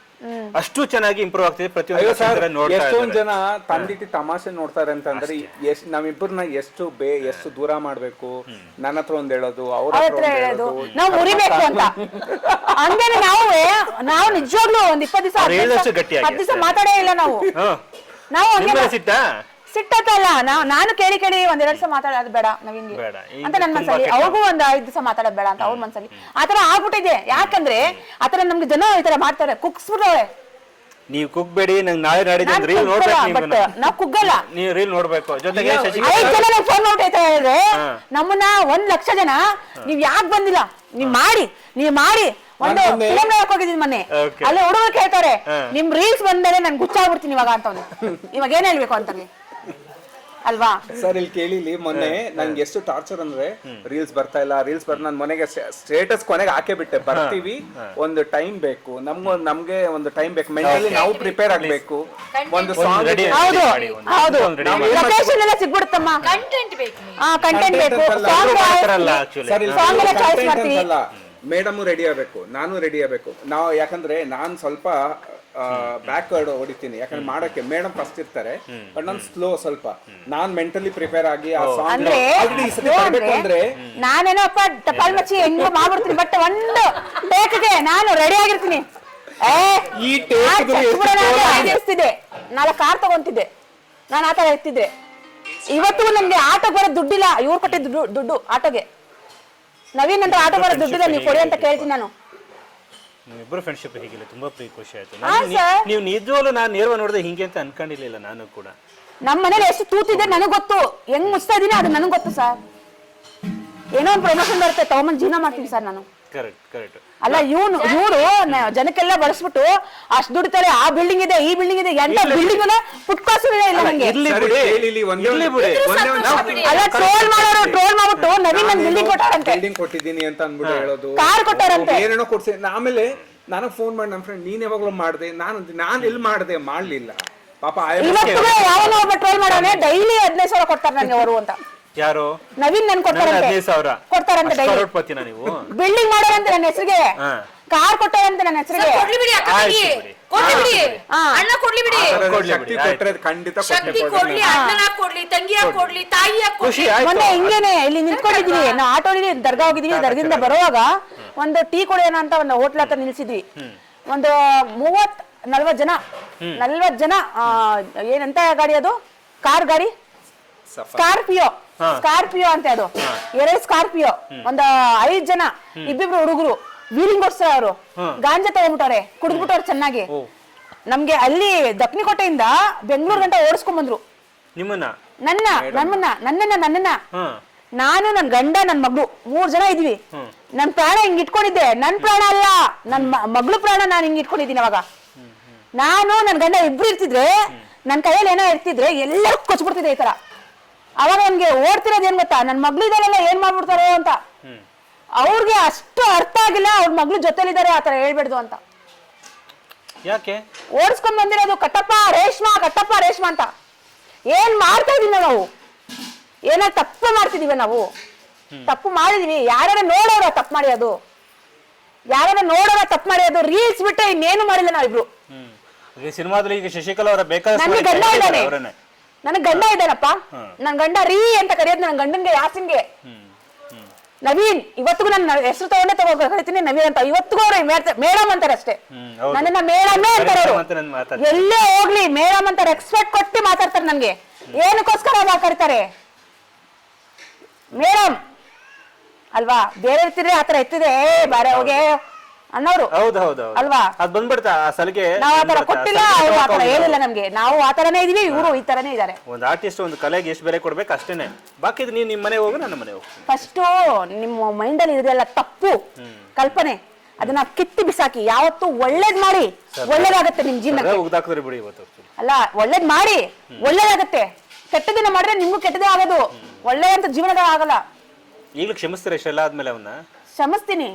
ಅಷ್ಟು ಚೆನ್ನಾಗಿ ಇಂಪ್ರೂವ್ ಆಗ್ತಿದೆ ಪ್ರತಿ ಸರ್ ಪ್ರತಿಯೊಂದು ನೋಡ್ತಾ ಎಷ್ಟೊಂದ್ ಇದ್ದಾರೆ. ಜನ ತಂದಿಟ್ಟು ತಮಾಷೆ ನೋಡ್ತಾರೆ ಅಂತಂದ್ರೆ ಎಷ್ಟ್ ನಾವಿಬ್ಬರನ್ನ ಎಷ್ಟು ಬೇ ಎಷ್ಟು ದೂರ ಮಾಡ್ಬೇಕು ನನ್ನ ಹತ್ರ ಒಂದ್ ಹೇಳೋದು ಅವ್ರ ಅವ್ರ ಹತ್ರ ಹತ್ರ ಒಂದ್ ಹೇಳೋದು. ಹೇಳೋದು. ನಾವು ಮುರಿಬೇಕು ಅಂತ. ಹಂಗೇನೆ ನಾವು ನಾವು ನಿಜವಾಗ್ಲೂ ಒಂದ್ ಇಪ್ಪತ್ತು ದಿವಸ ಅವ್ರು ಹೇಳಿದಷ್ಟು ಗಟ್ಟಿಯಾಗಿ ಹತ್ತು ದಿವಸ ಮಾತಾಡೇ ಇಲ್ಲ ನಾವು. ನಾವು ಹಂಗೆ ನಿಮ್ಮ ಮಾ- ಸಿಟ್ಟಾ ಸಿಟ್ಟತ್ತಲ್ಲ ನಾ ನಾನು ಕೇಳಿ ಕೇಳಿ ಒಂದ್ ಎರಡ್ ದಿವಸ ಮಾತಾಡೋದು ಬೇಡ. ನವಿಂಗೆ ಬೇಡ. ಈಗ ಅಂತ ನನ್ನ ತುಂಬಾ ಮನ್ಸಲ್ಲಿ. ಕೆಟ್ಟ- ಅವ್ರಿಗೂ ಒಂದ್ ಐದ್ ದಿವಸ ಮಾತಾಡೋದು ಬೇಡ ಅಂತ ಅವ್ರ ಮನ್ಸಲ್ಲಿ. ಆತರ ಆಗ್ಬಿಟ್ಟಿದೆ. ಯಾಕಂದ್ರೆ ಆತರ ನಮ್ಗೆ ಜನ ಈ ತರ ಮಾಡ್ತಾರೆ. ಕುಗ್ಸ್ಬಿಡೋಳೆ ನೀವ್ ಕುಗ್ಬೇಡಿ ನಂಗೆ ನಾಳೆ ರೀಲ್ ಕುಗ್ಗಲ್ಲ, ನೋಡ್ಬೇಕು ನೀವು ನಾವ್ ಕುಗ್ಗಲ್ಲ. ನೀವು ರೀಲ್ ನೋಡ್ಬೇಕು. ಜೊತೆಗೆ ಐದು ಐದ್ ಜನ ನಂಗೆ ಫೋನ್ ಊಟ ಹೇಳಿದ್ರೆ ನಮ್ಮನ್ನ ಒಂದ್ ಲಕ್ಷ ಜನ ನೀವ್ ಯಾಕೆ ಬಂದಿಲ್ಲ? ನೀವ್ ಮಾಡಿ. ನೀವ್ ಮಾಡಿ. ಒಂದು ನಾನ್ ಮೊನ್ನೆ- ಫಿಲಂ ನೋಡಕ್ ಹೋಗಿದ್ದೀನಿ ಮೊನ್ನೆ. Okay. ಅಲ್ಲಿ ಹುಡುಗರು ಕೇಳ್ತಾರೆ ಹಾ. ನಿಮ್ ರೀಲ್ಸ್ ಬಂದ್ಮೇಲೆ ನನ್ ಗುಚ್ಚಾಗ್ಬಿಡ್ತೀನಿ ಇವಾಗ ಅಂತ ಇವಾಗ ಏನ್ ಹೇಳ್ಬೇಕು ಅಂತಲ್ಲಿ ಅಲ್ವಾ? ಸರ್ ಇಲ್ಲಿ ಕೇಳಿಲಿ ಮೊನ್ನೆ ನಂಗೆ ಎಷ್ಟು ಟಾರ್ಚರ್ ಅಂದ್ರೆ ರೀಲ್ಸ್ ಬರ್ತಾ ಇಲ್ಲ ರೀಲ್ಸ್ ಬರ್ ನಾನು ಮನೆಗೆ ಸ್ಟೇಟಸ್ ಕೊನೆಗೆ ಹಾಕೇ ಬಿಟ್ಟೆ. ಬರ್ತೀವಿ ಒಂದು ಟೈಮ್ ಬೇಕು. ನಮ್ಗೆ ನಮ್ಗೆ ಒಂದು ಟೈಮ್ ಬೇಕು. ಮೆಂಟಲಿ ನಾವು ಪ್ರಿಪೇರ್ ಆಗ್ಬೇಕು. ಒಂದು ಸಾಂಗ್ ready ಹೌದು ಹೌದು. ಲೊಕೇಶನ್ ಎಲ್ಲ ಸಿಗ್ಬಿಡುತ್ತಮ್ಮ. ಕಂಟೆಂಟ್ ಬೇಕು. ಹಾ ಕಂಟೆಂಟ್ ಬೇಕು. ಸಾಂಗ್ ಎಲ್ಲ ಚಾಯ್ಸ್ ಮಾಡ್ತೀವಿ. ಮೇಡಮ್ ರೆಡಿ ಆಗ್ಬೇಕು ನಾನು ರೆಡಿ ಆಗ್ಬೇಕು. ನಾವು ಯಾಕಂದ್ರೆ ನಾನ್ ಸ್ವಲ್ಪ ಬ್ಯಾಕ್ ವರ್ಡ್ ಹೊಡಿತೀನಿ. ಯಾಕಂದ್ರೆ ಮಾಡಕ್ಕೆ ಮೇಡಮ್ ಫಸ್ಟ್ ಇರ್ತಾರೆ ಬಟ್ ನಾನು ಸ್ಲೋ ಸ್ವಲ್ಪ. ನಾನ್ ಮೆಂಟಲಿ ಪ್ರಿಪೇರ್ ಆಗಿ ಆ ಸಾಂಗ್ ಅಂದ್ರೆ ಈ ಸತಿ slow ಅಂದ್ರೆ ನಾನೇನೋ ಅಪ್ಪ ಟಪಾಲ್ ಮಚ್ಚಿ ಹೆಂಗೋ ಮಾಡ್ಬಿಡ್ತೀನಿ ಬಟ್ ಒಂದು ಟೇಕ್ಗೆ ನಾನು ರೆಡಿ ಆಗಿರ್ತೀನಿ. ಏ, ಈ ನಾನ್ ಟೇಸ್ಟ್ಗಳು ಎಷ್ಟು ಚಚ್ಬಿಡೋಣ ಅಂತ ತೋಲ ಇದೆ. ಆಚರಿಸ್ತಿದ್ದೆ ನಾಲ್ಕು ಕಾರ್ ತಗೊಂತಿದ್ದೆ. ನಾನು ಆತರ ಎತ್ತಿದ್ದೆ. ಇವತ್ತು ನನ್ಗೆ ಆಟೋಗೆ ಬರೋ ದುಡ್ಡಿಲ್ಲ. ಇವ್ರು ಕೊಟ್ಟಿದ್ದು ದುಡ್ಡು ದುಡ್ಡು ಆಟೋಗೆ. ನವೀನ್ ಅಂತ ಆಟೋ ಬರೋ ದುಡ್ಡಿಲ್ಲ ನೀವು ಕೊಡಿ ಅಂತ ಕೇಳ್ತೀನಿ ನಾನು. ನಿಮ್ಮಿಬ್ಬರು ಫ್ರೆಂಡ್ಶಿಪ್ ಹೇಗಿಲ್ಲ ತುಂಬಾ ಪ್ರೀ ಖುಷಿ ಆಯ್ತು. ಹಾ, ನಾನು ನೀ- sir. ನೀವು ನಿಜವಾಗ್ಲೂ ನಾನು ನೇರವಾಗಿ ನೋಡಿದೆ ಹಿಂಗೆ ಅಂತ ಅನ್ಕೊಂಡಿರ್ಲಿಲ್ಲ ನಾನು ಕೂಡ. ನಮ್ಮ ಮನೇಲಿ ಎಷ್ಟು ತೂತಿದೆ ನನಗೆ ಗೊತ್ತು. ಹೆಂಗ್ ಮುಚ್ತಾ ಇದೀನಿ ಅದು ನನಗೆ ಗೊತ್ತು ಸರ್ ಏನೋ ಒಂದು ಪ್ರಮೋಷನ್ ಬರುತ್ತೆ ತಗೊಂಬಂದ್ ಜೀವನ ಮಾಡ್ತೀನಿ ಸರ್ ನಾನು. ಕರೆಕ್ಟ್ ಕರೆಕ್ಟ್ ಅಲ್ಲ ಇವನು ಇವರು ಜನಕ್ಕೆಲ್ಲ ಬಳಸ್ಬಿಟ್ಟು ಅಷ್ಟು ದುಡಿತಾರೆ ಆ ಬಿಲ್ಡಿಂಗ್ ಇದೆ ಈ ಬಿಲ್ಡಿಂಗ್ ಇದೆ ಎಂತ ಬಿಲ್ಡಿಂಗ್ ಪುಟ್ಕಾಸು ಇಲ್ಲ ನಂಗೆ. ಇರ್ಲಿ ಬಿಡಿ. ಹೇಳಿ ಇಲ್ಲಿ ಒಂದೇ ಇರ್ಲಿ ಒಂದು- ಬಿಡಿ. ಒಂದೇ ಒಂದು ಅಲ್ಲ ಟ್ರೋಲ್ ಮಾಡೋರು ಟ್ರೋಲ್ ಮಾಡ್ಬಿಟ್ಟು ನವೀನ್ ನನ್ ಬಿಲ್ಡಿಂಗ್ ಕೊಟ್ಟಾರಂತೆ ಬಿಲ್ಡಿಂಗ್ ಕೊಟ್ಟಿದ್ದೀನಿ ಅಂತ ಅಂದ್ಬಿಟ್ಟು ಹೇಳೋದು. ಕಾರ್ ಕೊಟ್ಟಾರಂತೆ. ಏನೇನೋ ಕೊಡ್ಸಿ ಆಮೇಲೆ ನನಗ್ ಫೋನ್ ಮಾಡಿ ನಮ್ ಫ್ರೆಂಡ್ ನೀನ್ ಯಾವಾಗ್ಲೂ ಮಾಡ್ದೆ. ನಾನು ನಾನು ಎಲ್ಲಿ ಮಾಡ್ದೆ? ಮಾಡ್ಲಿಲ್ಲ. ಪಾಪ ಇವತ್ತು ಯಾವನೋ ಒಬ್ಬ ಟ್ರೋಲ್ ಮಾಡೋಣ ಡೈಲಿ ಹದಿನೈದು ಸಾವಿರ ಕೊಡ್ತಾರೆ ನನಗೆ ಅವರು ಅಂತ. ಯಾರು? ನವೀನ್ ನನ್ ನನ್ನ ಕೊಡ್ತಾರಂತೆ. ಹದಿನೈದು ಸಾವಿರ. ಕೊಡ್ತಾರಂತೆ ಡೈಲಿ ಕರೋಡ್ಪತಿನ ನೀವು? ಬಿಲ್ಡಿಂಗ್ ಮಾಡೋರಂತೆ ನನ್ನ ಹೆಸರಿಗೆ. ಹಾ. ಕಾರ್ ಕೊಟ್ಟಾರಂತೆ ನನ್ನ ಹೆಸರಿಗೆ. ಕೊಡ್ಲಿ ಬಿಡಿ ಅಕ್ಕ ಆಯ್ತು ಬಿಡಿ. ಕೊಡ್ಲಿ ಬಿಡಿ. ಹಾ. ಅಣ್ಣ ಕೊಡ್ಲಿ ಬಿಡಿ. ಕೊಡ್ಲಿ ಶಕ್ತಿ ಬಿಡಿ, ಕೊಟ್ರೆ ಖಂಡಿತ ಕೊಟ್ಟೆ ಶಕ್ತಿ ಕೊಡ್ಲಿ ಅಣ್ಣನ ಕೊಡ್ಲಿ ತಂಗಿಯ ಕೊಡ್ಲಿ. ತಾಯಿಯ ಖುಷಿ ಕೊಡ್ಲಿ. ಆಯ್ತು. ಮೊನ್ನೆ ಹಿಂಗೇನೆ ಇಲ್ಲಿ ನಿಂತ್ಕೊಂಡಿದ್ವಿ ನಾವು ಆಟೋಲಿ ದರ್ಗಾ ಹೋಗಿದ್ವಿ ದರ್ಗದಿಂದ ಬರುವಾಗ ಒಂದು ಟೀ ಕುಡಿಯೋಣ ಅಂತ ಒಂದು ಹೋಟ್ಲ್ ಹತ್ರ ನಿಲ್ಸಿದ್ವಿ. ಒಂದು ಮೂವತ್ ನಲ್ವತ್ ಜನ. ನಲ್ವತ್ ಜನ ಆ, ಏನಂತ ಗಾಡಿ ಅದು? ಕಾರ್ ಗಾಡಿ? ಸ್ಕಾರ್ಪಿಯೋ ಸ್ಕಾರ್ಪಿಯೋ ಅಂತ ಅದು. ಎರಡು ಸ್ಕಾರ್ಪಿಯೋ ಒಂದ್ ಐದ್ ಜನ. ಇಬ್ಬಿಬ್ರು ಹುಡುಗರು. ವೀರಿಂಗ್ ಓಡಿಸ್ತಾರ ಅವರು. ಗಾಂಜಾ ತಗೊಂಡ್ಬಿಟ್ಟವ್ರೆ. ಕುಡಿದ್ಬಿಟ್ಟವ್ರು ಚೆನ್ನಾಗಿ. ನಮ್ಗೆ ಅಲ್ಲಿ ದಕ್ಷಿಣಕೋಟೆಯಿಂದ ಬೆಂಗಳೂರು ಗಂಟ ಓಡಿಸ್ಕೊಂಡ್ ಬಂದ್ರು. ನಿಮ್ಮನ್ನ? ನನ್ನ ನಮ್ಮನ್ನ ನನ್ನನ್ನ ನನ್ನನ್ನ. ನಾನು ನನ್ ಗಂಡ ನನ್ ಮಗಳು. ಮೂರ್ ಜನ ಇದೀವಿ. ನನ್ ಪ್ರಾಣ ಹಿಂಗ್ ಇಟ್ಕೊಂಡಿದ್ದೆ. ನನ್ ಪ್ರಾಣ ಅಲ್ಲ. ನನ್ ಮಗಳು ಪ್ರಾಣ ನಾನು ಹಿಂಗ್ ಇಟ್ಕೊಂಡಿದ್ದೀನಿ ಅವಾಗ. ನಾನು ನನ್ ಗಂಡ ಇಬ್ರು ಇರ್ತಿದ್ರೆ ನನ್ ಕೈಯಲ್ಲಿ ಏನೋ ಇರ್ತಿದ್ರೆ ಎಲ್ಲರೂ ಕೊಚ್ಬಿಡ್ತಿದ್ದೆ ಈ ತರ. ಅವಾಗ ನನ್ಗೆ ಓಡ್ತಿರೋದು ಏನ್ ಗೊತ್ತಾ? ನನ್ ಮಗ್ಳು ಇದಾರಲ್ಲ ಏನ್ ಮಾಡ್ಬಿಡ್ತಾರೋ ಅಂತ. ಅವ್ರಿಗೆ ಅಷ್ಟು ಅರ್ಥ ಆಗಿಲ್ಲ ಅವ್ರ ಮಗ್ಳು ಜೊತೆಲಿದ್ದಾರೆ ಆ ತರ ಹೇಳ್ಬಿಡ್ದು ಅಂತ. ಯಾಕೆ? ಓಡಿಸ್ಕೊಂಡ್ ಬಂದಿರೋದು ಕಟ್ಟಪ್ಪ ರೇಷ್ಮಾ ಕಟ್ಟಪ್ಪ ರೇಷ್ಮಾ ಅಂತ. ಏನ್ ಮಾಡ್ತಾ ಇದೀವಿ ನಾವು? ಏನೋ ತಪ್ಪು ಮಾಡ್ತಿದೀವಿ ನಾವು? ತಪ್ಪು ಮಾಡಿದೀವಿ. ಯಾರ್ಯಾರ ನೋಡೋರ ತಪ್ಪು ಮಾಡಿ ಅದು. ಯಾರ್ಯಾರ ನೋಡೋರ ತಪ್ಪು ಮಾಡಿ ಅದು. ರೀಲ್ಸ್ ಬಿಟ್ಟು ಇನ್ನೇನು ಮಾಡಿಲ್ಲ ನಾವಿಬ್ರು. ಸಿನಿಮಾದಲ್ಲಿ ಈಗ ಶಶಿಕಲಾ ಅವರ ಬೇಕಾದ ನನ್ಗೆ ಗಂಡ ಇದ್ದಾನಪ್ಪ. ನನ್ ಗಂಡ ರೀ ಅಂತ ಕರೆಯೋದು ನನ್ ಗಂಡನ್ಗೆ ಯಾಸಿನ್ಗೆ ನವೀನ್ ಇವತ್ತಿಗೂ ನನ್ನ ಹೆಸರು ತಗೊಂಡೇ ತಗೋ ಕರಿತೀನಿ ನವೀನ್ ಅಂತ. ಇವತ್ತಿಗೂ ಅವ್ರು ಮೇಡಮ್ ಅಂತಾರೆ ಅಷ್ಟೇ. ನನ್ನ. ನನ್ನನ್ನ ಮೇಡಮೇ ಅಂತಾರೆ ಅವರು. ಎಲ್ಲೇ ಹೋಗ್ಲಿ ಮೇಡಮ್ ಅಂತ ರೆಸ್ಪೆಕ್ಟ್ ಕೊಟ್ಟು ಮಾತಾಡ್ತಾರೆ ನನ್ಗೆ. ಏನಕ್ಕೋಸ್ಕರ ಅವಾಗ ಕರಿತಾರೆ? ಮೇಡಮ್ ಅಲ್ವಾ? ಬೇರೆ ಇರ್ತಿದ್ರೆ ಆತರ ಎತ್ತಿದೆ. ಏ ಬಾರೆ ಹೋಗೆ. ಅನ್ನೋರು. ಹೌದು ಹೌದು ಅಲ್ವಾ? ಅದ್ ಬಂದ್ಬಿಡ್ತಾ ಆ ಸಲಿಗೆ ನಾವು ಆತರ. ಕೊಟ್ಟಿಲ್ಲ ಸಲಿಗೆ ಅವ್ರು ಆತರ ಹೇಳಿಲ್ಲ ನಮ್ಗೆ. ನಾವು ಆತರನೇ ಇದೀವಿ ಇವರು ಈ ತರನೇ ಇದಾರೆ. ಒಂದ್ ಆರ್ಟಿಸ್ಟ್ ಒಂದು ಕಲೆಗೆ ಎಷ್ಟು ಬೆಲೆ ಕೊಡ್ಬೇಕು ಅಷ್ಟೇನೆ. ಬಾಕಿದ್ ನೀವು ನಿಮ್ಮ ಮನೆ ಹೋಗು ನನ್ನ ಮನೆ ಹೋಗು ಫಸ್ಟ್ ನಿಮ್ಮ ಮೈಂಡಲ್ಲಿ ಇದೆಲ್ಲ ತಪ್ಪು ಕಲ್ಪನೆ. ಅದನ್ನ ಕಿತ್ತಿ ಬಿಸಾಕಿ ಯಾವತ್ತು ಒಳ್ಳೇದ್ ಮಾಡಿ ಒಳ್ಳೇದಾಗತ್ತೆ ನಿಮ್ ಜೀವನಕ್ಕೆ. ಉಗ್ದಾಕಿದ್ರೆ ಬಿಡಿ ಇವತ್ತು ಅಲ್ಲ ಒಳ್ಳೇದ್ ಮಾಡಿ ಒಳ್ಳೇದಾಗತ್ತೆ. ಕೆಟ್ಟದನ್ನ ಮಾಡಿದ್ರೆ ನಿಮ್ಗೂ ಕೆಟ್ಟದೇ ಆಗೋದು. ಒಳ್ಳೆದಂತ ಜೀವನದ ಆಗಲ್ಲ. ಈಗಲೂ ಕ್ಷಮಿಸ್ತಾರೆ ಇಷ್ಟೆಲ್ಲ ಆದ್ಮೇಲೆ ಅವನ್ನ ಕ್ಷಮಿಸ್ತೀನಿ.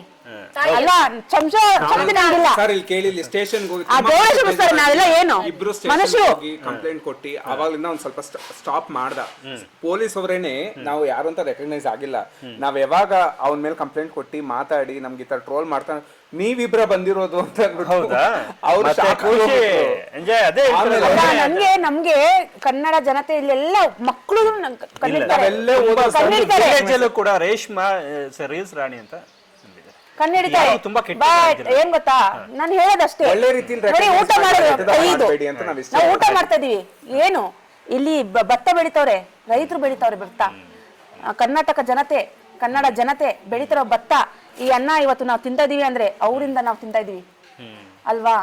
ಅಲ್ಲ ಚಮಚ ಕ್ಷಮಿಸ್ತೀನಿ ಆಗಿಲ್ಲ ಸರ್ ಇಲ್ಲಿ ಕೇಳಿ ಇಲ್ಲಿ ಸ್ಟೇಷನ್ ಹೋಗಿ ಆ ತುಂಬಾ ದೇವ್ರೇ ಕ್ಷಮಿಸ್ತಾರೆ, ನಾವೆಲ್ಲ ಏನು? ಇಬ್ರು ಮನುಷ್ಯರು. ಹೋಗಿ ಕಂಪ್ಲೇಂಟ್ ಕೊಟ್ಟಿ ಅವಾಗ್ಲಿಂದ ಒಂದ್ ಸ್ವಲ್ಪ ಸ್ಟಾಪ್ ಮಾಡ್ದ. ಪೊಲೀಸ್ ಅವರೇನೆ ನಾವು ಯಾರು ಅಂತ ರೆಕಗ್ನೈಸ್ ಆಗಿಲ್ಲ. ನಾವ್ ಯಾವಾಗ ಅವನ ಮೇಲೆ ಕಂಪ್ಲೇಂಟ್ ಕೊಟ್ಟಿ ಮಾತಾಡಿ ನಮ್ಗೆ ಈ ತರ ಟ್ರೋಲ್ ಮಾಡ್ತಾ ನೀವಿಬ್ರ ಬಂದಿರೋದು ಅಂತ ಹೌದಾ? ಅವ್ರು ಮತ್ತೆ shock ಖುಷಿ. ಆಗ್ಬಿಟ್ರು. ಎಂಜಾಯ್ ಅದೇ ಅಲ್ಲ, ನಮ್ಗೆ ಕನ್ನಡ ಜನತೆ ಇಲ್ಲೆಲ್ಲ ಮಕ್ಕಳು ಕಣ್ಣಿಡ್ತಾರೆ. ನಾವೆಲ್ಲೇ ಹೋದ್ರು ಕಣ್ಣಿಡ್ತಾರೆ. Village ಅಲ್ಲೂ ಕೂಡ ರೇಷ್ಮಾ ಸರೀಸ್ ರಾಣಿ ಅಂತ ಬಂದಿದೆ. ಕಣ್ಣಿಡ್ತಾರೆ. ಯಾರು ತುಂಬಾ ಕೆಟ್ಟ ಬಟ್ ಇದ್ದೀರಾ? ಏನ್ ಗೊತ್ತಾ? ನಾನು ಹೇಳೋದಷ್ಟೇ. ಒಳ್ಳೆ ರೀತಿಲಿ ನೋಡಿ recognize ಊಟ ಮಾಡಿ ಮಾಡೋದು. ಕೆಟ್ಟದಾಗಿ ಇದು ಮಾಡ್ಬೇಡಿ ಅಂತ ನಾವ್ ಇಷ್ಟ ನಾವು ಊಟ ಮಾಡ್ತಾ ಇದೀವಿ. ಏನು? ಇಲ್ಲಿ ಬ- ಭತ್ತ ಬೆಳಿತವ್ರೆ. ರೈತರು ಬೆಳಿತವ್ರೆ ಭತ್ತ. ಆ, ಕರ್ನಾಟಕ ಜನತೆ ಕನ್ನಡ ಜನತೆ ಬೆಳಿತಿರೋ ಭತ್ತ. ಈ ಅನ್ನ ಇವತ್ತು ನಾವು ತಿಂತಾ ಇದೀವಿ ಅಂದ್ರೆ ಅವರಿಂದ ನಾವು ತಿಂತಾ ಇದೀವಿ ಅಲ್ವಾ?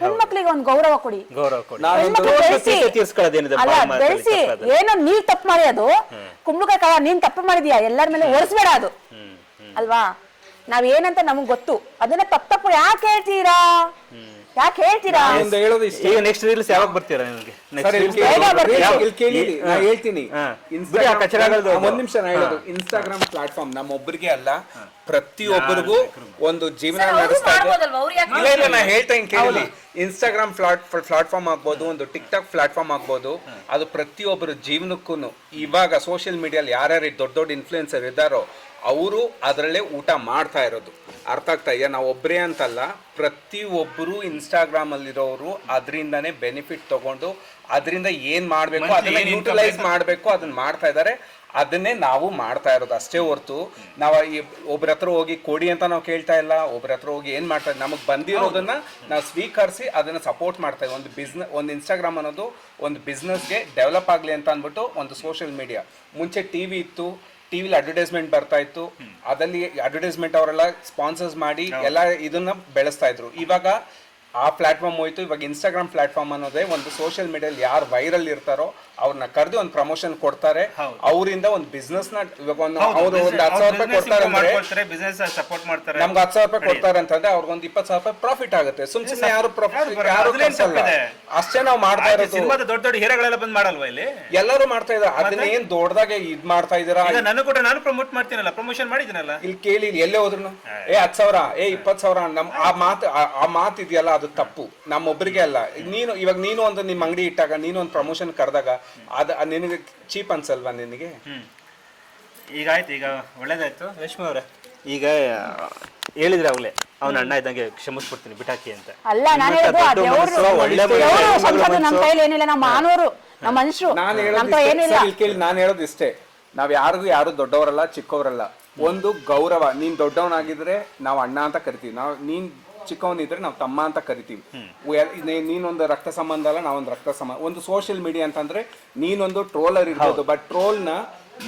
ಹೆಣ್ಮಕ್ಳಿಗೆ ಒಂದು ಗೌರವ ಕೊಡಿ. ಗೌರವ ಕೊಡಿ. ನಾನೊಂದು ಹೆಣ್ಮಕ್ಳು ಬೆಳ್ಸಿ. ಪ್ರೀತಿ ತೀರ್ಸ್ಕೊಳ್ಳೋದೇನಿದೆ ಅಲ್ಲ ಬಾಯಿ ಬೆಳೆಸಿ. ಏನೋ ನೀವ್ ತಪ್ಪು ಮಾಡಿ ಅದು. ಕುಂಬಳಕಾಯಿ ಕಾಳ ನೀನ್ ತಪ್ಪು ಮಾಡಿದ್ಯಾ? ಎಲ್ಲರ ಮೇಲೆ ಒರೆಸ್ಬೇಡ ಅದು. ಅಲ್ವಾ? ನಾವ್ ಏನಂತ ನಮಗ್ ಗೊತ್ತು. ಅದನ್ನ ತಪ್ಪು ತಪ್ಪು ಯಾಕೆ ಹೇಳ್ತೀರಾ? ಯಾಕೆ ಹೇಳ್ತೀರಾ? ಒಂದು ಹೇಳೋದು ಇಷ್ಟ. ಈಗ ನೆಕ್ಸ್ಟ್ ರೀಲ್ಸ್ ಯಾವಾಗ ಬರ್ತೀರಾ ನಿಮಗೆ? ಸರ್, ಇಲ್ಲಿ ಕೇಳಿ, ಬೇಗ. ಇಲ್ಲಿ- ಕೇಳಿ ಇಲ್ಲಿ, ನಾ ಹೇಳ್ತೀನಿ. ಬಿಡಿ, ಆ ಕಚಡಗಳದ್ದು ಆ, ಒಂದ್ ನಿಮಿಷ ನಾ ಹೇಳೋದು. ಇನ್ಸ್ಟಾಗ್ರಾಮ್ ಪ್ಲಾಟ್ಫಾರ್ಮ್ ನಮ್ಮೊಬ್ಬರಿಗೆ ಅಲ್ಲ ಪ್ರತಿಯೊಬ್ಬರಿಗೂ ಒಂದು ಜೀವನ ಸರ್, ಅವ್ರು ನಡೆಸ್ತಾ ಇದೆ. ಮಾಡ್ಬೋದಲ್ವಾ? ಅವ್ರು ಯಾಕೆ ಇಲ್ಲ ಇಲ್ಲ ನಾ ಹೇಳ್ತಾ ಇನ್ ಕೇಳಿ. ಇನ್ಸ್ಟಾಗ್ರಾಮ್ ಪ್ಲಾಟ್ ಪ್ಲಾಟ್ಫಾರ್ಮ್ ಆಗ್ಬೋದು ಒಂದು ಟಿಕ್ ಟಾಕ್ ಪ್ಲಾಟ್ಫಾರ್ಮ್ ಆಗ್ಬೋದು ಅದು ಪ್ರತಿಯೊಬ್ಬರ ಜೀವನಕ್ಕೂ ಇವಾಗ ಸೋಷಿಯಲ್ ಮೀಡಿಯಲ್ಲಿ ಯಾರ್ಯಾರು ದೊಡ್ಡ ದೊಡ್ಡ ಇನ್ಫ್ಲೂಯೆನ್ಸರ್ ಇದ್ದಾರೋ ಅವರು ಅದರಲ್ಲೇ ಊಟ ಮಾಡ್ತಾ ಇರೋದು. ಅರ್ಥ ಆಗ್ತಾ ಇದೆಯಾ? ನಾವು ಒಬ್ಬರೇ ಅಂತಲ್ಲ ಪ್ರತಿ ಇನ್ಸ್ಟಾಗ್ರಾಮಲ್ಲಿರೋರು ಇನ್ಸ್ಟಾಗ್ರಾಮ್ ಅಲ್ಲಿರೋರು ಅದರಿಂದನೇ ಬೆನಿಫಿಟ್ ತಗೊಂಡು ಅದರಿಂದ ಏನ್ ಮಾಡಬೇಕು ಅದನ್ನ ಯೂಟಿಲೈಸ್ ಮಾಡಬೇಕು ಅದನ್ನ ಮಾಡ್ತಾ ಇದ್ದಾರೆ ಅದನ್ನೇ ನಾವು ಮಾಡ್ತಾ ಇರೋದು ಅಷ್ಟೇ ಹೊರತು ನಾವು ಈ ಒಬ್ರ ಹತ್ರ ಹೋಗಿ ಕೊಡಿ ಅಂತ ನಾವು ಕೇಳ್ತಾ ಇಲ್ಲ ಒಬ್ರ ಹತ್ರ ಹೋಗಿ ಏನು ಮಾಡ್ತಾ ನಮಗೆ ಬಂದಿರೋದನ್ನ ನಾವು ಸ್ವೀಕರಿಸಿ ಅದನ್ನ ಸಪೋರ್ಟ್ ಮಾಡ್ತಾ ಇದ್ದೀವಿ ಒಂದು ಬಿಸ್ನೆ ಒಂದು ಇನ್ಸ್ಟಾಗ್ರಾಮ್ ಅನ್ನೋದು ಒಂದು ಬಿಸ್ನೆಸ್ಗೆ ಡೆವಲಪ್ ಆಗಲಿ ಅಂತ ಅಂದ್ಬಿಟ್ಟು ಒಂದು ಸೋಷಿಯಲ್ ಮೀಡಿಯಾ ಮುಂಚೆ ಟಿ ವಿ ಇತ್ತು ಟಿವಿಲಿ ಅಡ್ವರ್ಟೈಸ್ಮೆಂಟ್ ಬರ್ತಾ ಇತ್ತು. ಅದಲ್ಲಿ ಅಡ್ವರ್ಟೈಸ್ಮೆಂಟ್ ಅವರೆಲ್ಲ ಸ್ಪಾನ್ಸರ್ಸ್ ಮಾಡಿ ಎಲ್ಲ ಇದನ್ನ ಬೆಳೆಸ್ತಾ ಇದ್ರು. ಇವಾಗ ಆ ಪ್ಲಾಟ್ಫಾರ್ಮ್ ಹೋಯ್ತು. ಇವಾಗ ಇನ್ಸ್ಟಾಗ್ರಾಮ್ ಪ್ಲಾಟ್ಫಾರ್ಮ್ ಅನ್ನೋದೇ ಒಂದು ಸೋಷಿಯಲ್ ಮೀಡಿಯಲ್ಲಿ ಯಾರು ವೈರಲ್ ಇರ್ತಾರೋ ಅವ್ರನ್ನ ಕರೆದು ಒಂದು ಪ್ರಮೋಷನ್ ಕೊಡ್ತಾರೆ. ಅವರಿಂದ ಒಂದು ಬಿಸ್ನೆಸ್ನ ಇವಾಗ ಒಂದು ಅವ್ರು ಒಂದು ಹತ್ತು ಸಾವಿರ ರೂಪಾಯಿ ಕೊಡ್ತಾರೆ ಅಂದ್ರೆ ಬಿಸ್ನೆಸ್ ಸಪೋರ್ಟ್ ಮಾಡ್ತಾರೆ. ನಮ್ಗೆ ಹತ್ತು ಸಾವಿರ ರೂಪಾಯಿ ಕೊಡ್ತಾರೆ ಅಂತಂದ್ರೆ ಅವ್ರಿಗೊಂದು ಇಪ್ಪತ್ತು ಸಾವಿರ ರೂಪಾಯಿ ಪ್ರಾಫಿಟ್ ಆಗುತ್ತೆ. ಸುಮ್ ಸುಮ್ಮನೆ ಯಾರು ಪ್ರಾಫಿಟ್ ಯಾರು ಅಷ್ಟೇ ನಾವು ಮಾಡ್ತಾ ಇರೋದು. ಸಿನಿಮಾದ ದೊಡ್ಡ ದೊಡ್ಡ ಹೀರೋಗಳೆಲ್ಲ ಬಂದ್ ಮಾಡಲ್ವಾ ಇಲ್ಲಿ? ಎಲ್ಲರೂ ಮಾಡ್ತಾ ಇದ್ದಾರೆ. ಅದನ್ನ ಏನ್ ದೊಡ್ಡದಾಗೆ ಇದ್ ಮಾಡ್ತಾ ಇದೀರಾ ಈಗ ನಾನು ಕೂಡ ನಾನು ಪ್ರಮೋಟ್ ಮಾಡ್ತೀನಲ್ಲ ಪ್ರಮೋಷನ್ ಮಾಡಿದ್ದೀನಲ್ಲ? ಇಲ್ಲಿ ಕೇಳಿ ಇಲ್ಲಿ ಎಲ್ಲೇ ಹೋದ್ರು ಏ ಹತ್ತು ಸಾವಿರ ಏ ಇಪ್ಪತ್ತು ಸಾವಿರ ನಮ್ ಆ ಮಾತು ಆ- ಆ ಮಾತು ಇದೆಯಲ್ಲ ಅದು ತಪ್ಪು. ನಮ್ಮೊಬ್ಬರಿಗೆ ಅಲ್ಲ. ನೀನು ಇವಾಗ ನೀನು ಒಂದು ನಿಮ್ಮ ಅಂಗಡಿ ಇಟ್ಟಾಗ ನೀನು ಒಂದು ಪ್ರಮೋಷನ್ ಕರೆದಾಗ ಅದು ನಿನಗೆ ಚೀಪ್ ಅನ್ಸಲ್ವಾ ನಿನಗೆ? ಈಗ ಆಯ್ತು ಈಗ ಒಳ್ಳೇದಾಯ್ತು. ರೇಷ್ಮೆ ಅವರೇ. ಈಗ ಹೇಳಿದ್ರೆ ಅವಳೆ. ಅವನ ಅಣ್ಣ ಇದ್ದಂಗೆ ಕ್ಷಮಿಸ್ಬಿಡ್ತೀನಿ ಬಿಟಾಕಿ ಅಂತ. ಅಲ್ಲ ನಾನು ಹೇಳೋದು ಆ ದೇವ್ರು ಒಳ್ಳೆ ನಮ್ಮ. ಕೈಲಿ ಏನಿಲ್ಲ ನಮ್ಮ ಮಾನವರು ನಮ್ಮ ಮನುಷ್ಯರು. ನಾನು ಹೇಳೋದು ಇಷ್ಟೇ. ಏನಿಲ್ಲ. ಸರ್, ಇಲ್ಲಿ ಕೇಳಿ ನಾನು ಹೇಳೋದು ಇಷ್ಟೇ. ನಾವ್ ಯಾರಿಗೂ ಯಾರು ದೊಡ್ಡವರಲ್ಲ ಚಿಕ್ಕವರಲ್ಲ. ಒಂದು ಗೌರವ. ನೀನ್ ದೊಡ್ಡವನಾಗಿದ್ರೆ ನಾವು ಅಣ್ಣ ಅಂತ ಕರಿತೀವಿ. ನಾವು ನೀನ್ ಚಿಕ್ಕವನಿದ್ರೆ ನಾವು ತಮ್ಮ ಅಂತ ಕರಿತೀವಿ. ಎಲ್- ನೀ- ನೀನೊಂದು ರಕ್ತ ಸಂಬಂಧ ಅಲ್ಲ ನಾವೊಂದು ರಕ್ತ ಸಂಬಂಧ ಒಂದು ಸೋಷಿಯಲ್ ಮೀಡಿಯಾ ಅಂತಂದ್ರೆ ನೀನೊಂದು ಟ್ರೋಲರ್ ಇರ್ಬೋದು ಬಟ್ ಟ್ರೋಲ್ನ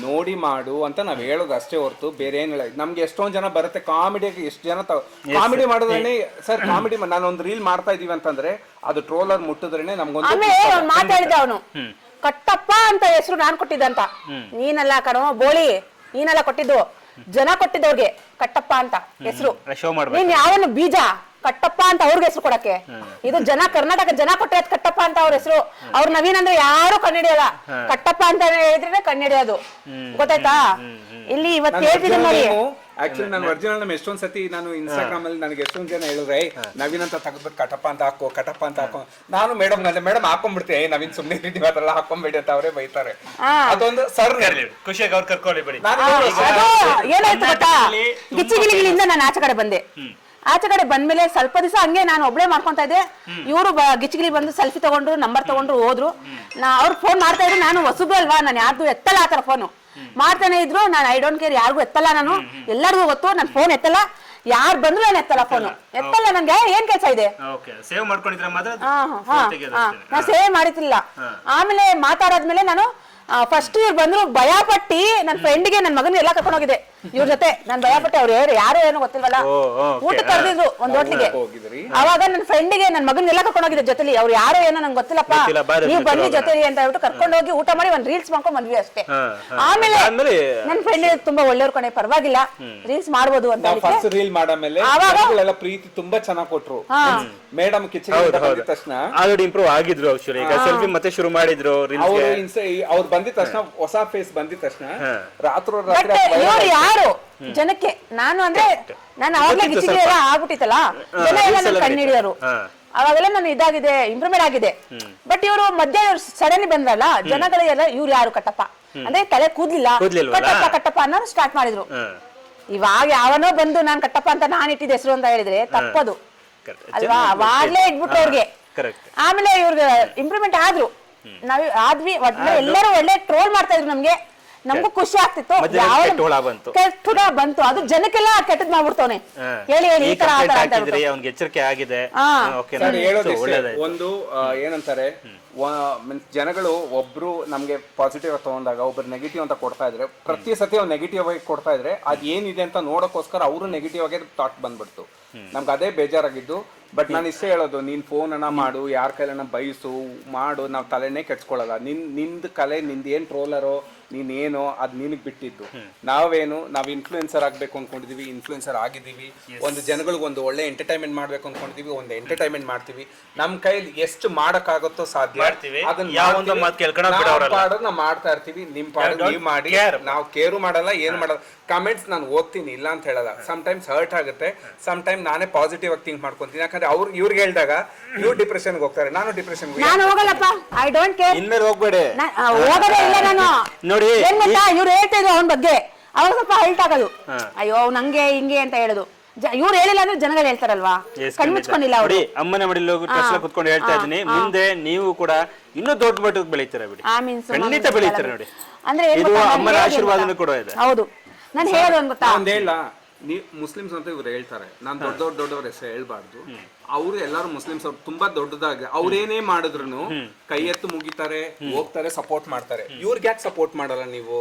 ನೋಡಿ ಮಾಡು ಅಂತ ನಾವ್ ಹೇಳೋದು ಅಷ್ಟೇ ಹೊರತು ಬೇರೆ ಏನಿಲ್ಲ ನಮ್ಗೆ ಎಷ್ಟೊಂದ್ ಜನ ಬರುತ್ತೆ ಕಾಮಿಡಿಗೆ ಎಷ್ಟು ಜನ ಕಾಮಿಡಿ ಮಾಡೋದ್ರೇನೆ ಸರ್ ಕಾಮಿಡಿ ನಾನೊಂದು ರೀಲ್ ಮಾಡ್ತಾ ಇದೀವಿ ಅಂತಂದ್ರೆ ಅದು ಟ್ರೋಲರ್ ಮುಟ್ಟಿದ್ರೇನೆ ನಮ್ಗೊಂದು ಆಮೇಲೆ ಅವ್ನು ಮಾತಾಡಿದ ಅವನು ಕಟ್ಟಪ್ಪ ಅಂತ ಹೆಸರು ನಾನ್ ಕೊಟ್ಟಿದ್ದಂತ ನೀನಲ್ಲ ಕಣೋ ಬೋಳಿ ನೀನಲ್ಲ ಕೊಟ್ಟಿದ್ದು. ಜನ ಕೊಟ್ಟಿದ್ದವ್ರಿಗೆ ಕಟ್ಟಪ್ಪ ಅಂತ ಹೆಸರು. ಶೋ ಮಾಡ್ಬೇಕು. ನೀನ್ ಯಾವನು ಬೀಜ ಕಟ್ಟಪ್ಪ ಅಂತ ಅವ್ರಿಗೆ ಹೆಸರು ಕೊಡಕ್ಕೆ. ಇದು ಜನ ಕರ್ನಾಟಕ ಜನ ಕೊಟ್ಟಿರೋದು ಕಟ್ಟಪ್ಪ ಅಂತ ಅವ್ರ ಹೆಸರು. ಅವ್ರ ನವೀನ್ ಅಂದ್ರೆ ಯಾರು ಕನ್ನಡಿಯಲ್ಲ ಕಟ್ಟಪ್ಪ ಅಂತ ಹೇಳಿದ್ರೆ ಕನ್ನಡಿಯೋದು ಗೊತ್ತಾಯ್ತಾ? ಇಲ್ಲಿ ಇವತ್ತು ಹೇಳ್ತಿದ್ದೀನಿ ನೋಡಿ. ಆಕ್ಚುಲಿ ನಾನು ಒರಿಜಿನಲ್ ನಮ್ಮ ಎಷ್ಟೊಂದ್ ಸತಿ ನಾನು ಇನ್ಸ್ಟಾಗ್ರಾಮ್ ಅಲ್ಲಿ ನನಗೆ ಎಷ್ಟೊಂದ್ ಜನ ಹೇಳಿದ್ರೆ "ಏಯ್, ನವೀನ್ ಅಂತ ತೆಗೆದ್ಬಿಟ್ಟು ಕಟಪ್ಪ ಅಂತ ಹಾಕೋ ಕಟಪ್ಪ ಅಂತ ಹಾಕೋ. ನಾನು ಮೇಡಮ್ನಲ್ಲಿ ಮೇಡಮ್ ಹಾಕೊಂಡ್ಬಿಡ್ತೀನಿ ಏ ನವೀನ್ ಸುಮ್ಮನೆ ಇದ್ದೀವಿ ಅದೆಲ್ಲ ಹಾಕೊಂಬೇಡಿ ಅಂತ ಅವರೇ ಬೈತಾರೆ. ಅದೊಂದು ಸರ್ ಖುಷಿಯಾಗಿ ಅವ್ರು ಕರ್ಕೊಳ್ಳಿ ಬಿಡಿ. ಏನಾಯ್ತು ಗೊತ್ತಾ? ನಾನು ಆಚೆ ಕಡೆ ಬಂದೆ. ಆಚೆ ಕಡೆ ಬಂದ್ಮೇಲೆ ಸ್ವಲ್ಪ ದಿವಸ ಹಂಗೆ ನಾನು ಒಬ್ಳೆ ಮಾಡ್ಕೊಂತ ಇದ್ದೆ. ಇವರು ಗಿಚ್ಚಿಗಿಲಿ ಬಂದು ಸೆಲ್ಫಿ ತಗೊಂಡ್ರು ನಂಬರ್ ತಗೊಂಡ್ರು ಹೋದ್ರು. ನಾ ಅವ್ರು ಫೋನ್ ಮಾಡ್ತಾ ಇದ್ರು ನಾನು ಹೊಸಬ್ರು ಅಲ್ವಾ? ನಾನು ಯಾರ್ದು ಎತ್ತಲ್ಲ ಆತರ ಥರ ಫೋನು ಮಾಡ್ತಾನೆ ಇದ್ರು ನಾನು ಐ ಡೋಂಟ್ ಕೇರ್ ಯಾರಿಗೂ ಎತ್ತಲ್ಲ ನಾನು. ಎಲ್ಲರಿಗೂ ಗೊತ್ತು ನನ್ನ ಫೋನ್ ಎತ್ತಲ್ಲ. ಯಾರು ಬಂದ್ರು ನಾನು ಎತ್ತಲ್ಲ ಫೋನ್ ಎತ್ತಲ್ಲ. ನನ್ಗೆ ಏನ್ ಕೆಲಸ ಇದೆ? ಸೇವ್ ಮಾಡ್ಕೊಂಡಿದ್ರೆ ಮಾತ್ರ ಹಾ, ಹಾ, ಹಾ. ಸೇವ್ ಮಾಡಿತಿಲ್ಲ ಆಮೇಲೆ ಮಾತಾಡಾದ್ಮೇಲೆ ನಾನು ಫಸ್ಟ್ ಇವ್ರು ಬಂದ್ರು ಭಯ ಪಟ್ಟಿ ನನ್ನ ಫ್ರೆಂಡ್ಗೆ ನನ್ನ ಮಗನ ಎಲ್ಲ ಕರ್ಕೊಂಡು ಹೋಗಿದೆ ಇವ್ರ ಜೊತೆ. ನಾನು ಭಯ ಪಟ್ಟೆ ಅವ್ರು ಯಾರು ಯಾರು ಏನೋ ಗೊತ್ತಿಲ್ವಲ್ಲ. ಊಟ ಕರೆದಿದ್ರು ಒಂದ್ ಹೋಟ್ಲಿಗೆ. ಹೋಗಿದ್ರಿ. ಅವಾಗ ನನ್ನ ಫ್ರೆಂಡಿಗೆ ನನ್ನ ಮಗನೆಲ್ಲ ಕರ್ಕೊಂಡು ಹೋಗಿದ್ದೆ ಜೊತೆಲಿ. ಅವ್ರು ಯಾರೋ ಏನೋ ನಂಗೆ ಗೊತ್ತಿಲ್ಲಪ್ಪ. ನೀವ್ ಬನ್ನಿ. ಜೊತೆಲಿ ಅಂತ ಹೇಳ್ಬಿಟ್ಟು ಕರ್ಕೊಂಡು ಹೋಗಿ ಊಟ ಮಾಡಿ ಒಂದ್ ರೀಲ್ಸ್ ಮಾಡ್ಕೊಂಡ್ ಬಂದ್ವಿ ಅಷ್ಟೇ. ಆಮೇಲೆ ಆಮೇಲೆ ನನ್ನ ಫ್ರೆಂಡ್ ತುಂಬಾ ಒಳ್ಳೆಯವ್ರ ಕಣೆ ಪರವಾಗಿಲ್ಲ. ರೀಲ್ಸ್ ಮಾಡ್ಬೋದು ಅಂತ ಜನಗಳೆಲ್ಲ ಪ್ರೀತಿ ತುಂಬಾ ಚೆನ್ನಾಗಿ ಕೊಟ್ರು. ಮೇಡಮ್ ಕಿಚನ್ ಬಂದಿದ ತಕ್ಷಣ ಆಲ್ರೆಡಿ ಇಂಪ್ರೂವ್ ಆಗಿದ್ರು ಆಕ್ಚುಲಿ ಈಗ ಸೆಲ್ಫಿ ಮತ್ತೆ ಶುರು ಮಾಡಿದ್ರು ಅವ್ರು ಅವ್ರು ಬಂದಿದ ತಕ್ಷಣ ಹೊಸ ಫೇಸ್ ಬಂದಿದ ತಕ್ಷಣ ರಾತ್ರಿ ರಾತ್ರಿ ಯಾರು? ಜನಕ್ಕೆ ನಾನು ಅಂದ್ರೆ ನಾನು ಅವಾಗಲೇ ಸ್ವಲ್ಪ. ಎಲ್ಲ ಆಗ್ಬಿಟ್ಟಿತ್ತಲ್ಲ? ಜನ ಎಲ್ಲ ನನ್ನ ಕಣ್ಣಿಡಿಯೋರು ಅವಾಗೆಲ್ಲ ನಾನು ಇದಾಗಿದೆ ಇಂಪ್ರೂವ್ಮೆಂಟ್ ಆಗಿದೆ. ಬಟ್ ಇವರು ಮಧ್ಯ ಸಡನ್ಲಿ ಬಂದ್ರಲ್ಲ ಜನಗಳಿಗೆಲ್ಲ ಇವ್ರು ಯಾರು ಕಟ್ಟಪ್ಪ? ಅಂದ್ರೆ ತಲೆ ಕೂದ್ಲಿಲ್ಲ? ಕಟ್ಟಪ್ಪ ಕಟ್ಟಪ್ಪ ಅನ್ನೋದು ಸ್ಟಾರ್ಟ್ ಮಾಡಿದ್ರು. ಇವಾಗ ಯಾವನೋ ಬಂದು ನಾನ್ ಕಟ್ಟಪ್ಪ ಅಂತ ನಾನ್ ಇಟ್ಟಿದ್ದ ಹೆಸರು ಅಂತ ಹೇಳಿದ್ರೆ ತಪ್ಪದು. ಅಲ್ವಾ? ಅವಾಗ್ಲೇ ಇಟ್ಬಿಟ್ರು ಅವ್ರಿಗೆ. ಕರೆಕ್ಟ್ ಆಮೇಲೆ ಇವ್ರಿಗೆ ಇಂಪ್ರೂವ್ಮೆಂಟ್ ಆದ್ರು ನಾವ್ ಆದ್ವಿ ಒಟ್ನಲ್ಲಿ ಎಲ್ಲರೂ ಒಳ್ಳೆ ಟ್ರೋಲ್ ಮಾಡ್ತಾ ಇದ್ರು ನಮ್ಗೆ. ನಮಗೂ ಖುಷಿ ಆಗ್ತಿತ್ತು. ಮಧ್ಯದಲ್ಲಿ ಯಾವ- ಕೆಟ್ಟ ಬಂತು. ಕೆಟ್ಟ ಹುಳ ಬಂತು. ಅದು ಜನಕ್ಕೆಲ್ಲ ಕೆಟ್ಟದ್ ಮಾಡ್ಬಿಡ್ತವನೆ. ಹೇಳಿ ಹೇಳಿ ಈ ತರ ಆ ತರ ಅಂತ ಹೇಳ್ಬಿಟ್ಟು. ಎಚ್ಚರಿಕೆ ಆಗಿದೆ. ಓಕೆ ಸರ್ ಹೇಳೋದಿಷ್ಟೇ ಒಂದು ಆ, ಏನಂತಾರೆ ಮೀನ್ಸ್ ಜನಗಳು ಒಬ್ರು ನಮಗೆ ಪಾಸಿಟಿವ್ ತಗೊಂಡಾಗ ಒಬ್ರು ನೆಗೆಟಿವ್ ಅಂತ ಕೊಡ್ತಾ ಇದ್ರೆ ಪ್ರತಿ ಸತಿ ಅವ್ರು ನೆಗೆಟಿವ್ ಆಗಿ ಕೊಡ್ತಾ ಇದ್ರೆ ಅದು ಏನಿದೆ ಅಂತ ನೋಡೋಕ್ಕೋಸ್ಕರ ಅವರು ನೆಗೆಟಿವ್ ಆಗಿ ಥಾಟ್ ಬಂದ್ಬಿಡ್ತು. ನಮ್ಗೆ ಅದೇ ಬೇಜಾರಾಗಿದ್ದು ಬಟ್ ನಾನು ಇಷ್ಟೇ ಹೇಳೋದು ನೀನ್ ಫೋನ್ ಅನ್ನ ಮಾಡು ಯಾರ ಕೈಲನ್ನ ಬಯಸು ಮಾಡು ನಾವು ತಲೆನೇ ಕೆಡ್ಸ್ಕೊಳ್ಳಲ್ಲ ನಿನ್ ನಿಂದ್ ಕಲೆ ನಿಂದ್ ಏನ್ ಟ್ರೋಲರೋ ನೀನ್ ಅದು ನಿನಗೆ ಬಿಟ್ಟಿದ್ದು. ನಾವೇನು ನಾವು ಇನ್ಫ್ಲೂಯೆನ್ಸರ್ ಆಗಬೇಕು ಅಂದ್ಕೊಂಡಿದ್ದೀವಿ ಇನ್ಫ್ಲೂಯೆನ್ಸರ್ ಆಗಿದ್ದೀವಿ ಒಂದು ಜನಗಳಿಗೆ ಒಂದು ಒಳ್ಳೆ ಎಂಟರ್ಟೈನ್ಮೆಂಟ್ ಮಾಡಬೇಕು ಅಂದ್ಕೊಂಡಿದ್ದೀವಿ ಒಂದು ಎಂಟರ್ಟೈನ್ಮೆಂಟ್ ಮಾಡ್ತೀವಿ. ನಮ್ಮ ಕೈಲಿ ಎಷ್ಟು ಮಾಡೋಕ್ಕಾಗುತ್ತೋ ಸಾಧ್ಯ ಮಾಡ್ತೀವಿ. ಅದನ್ನ ಮಾಡ್ತಾ ಇರ್ತೀವಿ ನಿಮ್ಮ ಪಾಡು ನೀವು ಮಾಡಿ. ನಾವು ಕೇರು ಮಾಡಲ್ಲ ಏನು ಮಾಡಲ್ಲ. ಕಮೆಂಟ್ಸ್ ನಾನು ಓದ್ತೀನಿ ಇಲ್ಲ ಅಂತ ಹೇಳಲ್ಲ. ಸಮ್ ಟೈಮ್ಸ್ ಹರ್ಟ್ ಆಗುತ್ತೆ. ಸಮ್ ಟೈಮ್ ನಾನೇ ಪಾಸಿಟಿವ್ ಆಗಿ ಥಿಂಕ್ ಮಾಡ್ಕೊಂತೀನಿ. ಯಾಕಂದ್ರೆ ಅವ್ರು ಇವ್ರಿಗೆ ಹೇಳಿದಾಗ ಇವ್ರು ಡಿಪ್ರೆಷನ್ಗೆ ಹೋಗ್ತಾರೆ ನಾನು ಡಿಪ್ರೆಷನ್ ನಾನು ಹೋಗಲ್ಲಪ್ಪ. ಐ ಡೋಂಟ್ ಕೇರ್ ಇನ್ಮೇಲೆ ಹೋಗ್ಬೇಡಿ. ಹೋಗೋದೇ ಇಲ್ಲ ನಾನು. ನೋಡಿ, ಏನ್ ಗೊತ್ತಾ? ಇವ್ರು ಹೇಳ್ತಾ ಇದ್ರು ಅವನ ಬಗ್ಗೆ. ಅವಾಗ ಸ್ವಲ್ಪ ಹಲ್ಟ್ ಆಗೋದು ಅಯ್ಯೋ ಅವ್ನು ಹಂಗೆ ಹಿಂಗೆ ಅಂತ ಹೇಳೋದು. ಇವ್ರು ಹೇಳಿಲ್ಲ ಅಂದ್ರೆ ಜನಗಳು ಹೇಳ್ತಾರಲ್ವಾ? ಕಣ್ಮಿಚ್ಕೊಂಡಿಲ್ಲ. ನೋಡಿ ಅಮ್ಮನ ಮಡಿಲಿ ಹೋಗಿ ಟೆಸ್ಲ ಕುತ್ಕೊಂಡು ಹೇಳ್ತಾ ಇದ್ದೀನಿ. ಮುಂದೆ ನೀವು ಕೂಡ ಇನ್ನೂ ದೊಡ್ಡ ಮಟ್ಟಕ್ಕೆ ಬೆಳೀತೀರಾ ಬಿಡಿ. ಆ ಮೀನ್ಸ್ ಖಂಡಿತ ಬೆಳೀತೀರಾ ನೋಡಿ. ಅಂದ್ರೆ ಏನ್ ಇದು ಗೊತ್ತಾ, ನಾನ್ ಅಮ್ಮನ ಹೇಳೋದು ಆಶೀರ್ವಾದನೂ ಕೂಡ ಇದೆ. ಹೌದು. ನಾನು ಹೇಳೋದು ಏನ್ ಗೊತ್ತಾ? ಒಂದ್ ಹೇಳ ನೀವು ಮುಸ್ಲಿಮ್ಸ್ ಅಂತ ಇವ್ರು ಹೇಳ್ತಾರೆ. ನಾನು ದೊಡ್ಡ ದೊಡ್ಡ ದೊಡ್ಡವ್ರ ಹೆಸರು ಹೇಳ್ಬಾರ್ದು. ಅವ್ರು ಎಲ್ಲಾರು ಮುಸ್ಲಿಮ್ಸ್ ಅವ್ರು ತುಂಬಾ ದೊಡ್ಡದಾಗಿ ಅವ್ರೇನೇ ಮಾಡಿದ್ರು ಕೈ ಎತ್ತು ಮುಗಿತಾರೆ ಹೋಗ್ತಾರೆ ಸಪೋರ್ಟ್ ಮಾಡ್ತಾರೆ. ಇವ್ರಿಗೆ ಯಾಕೆ ಸಪೋರ್ಟ್ ಮಾಡಲ್ಲ ನೀವು?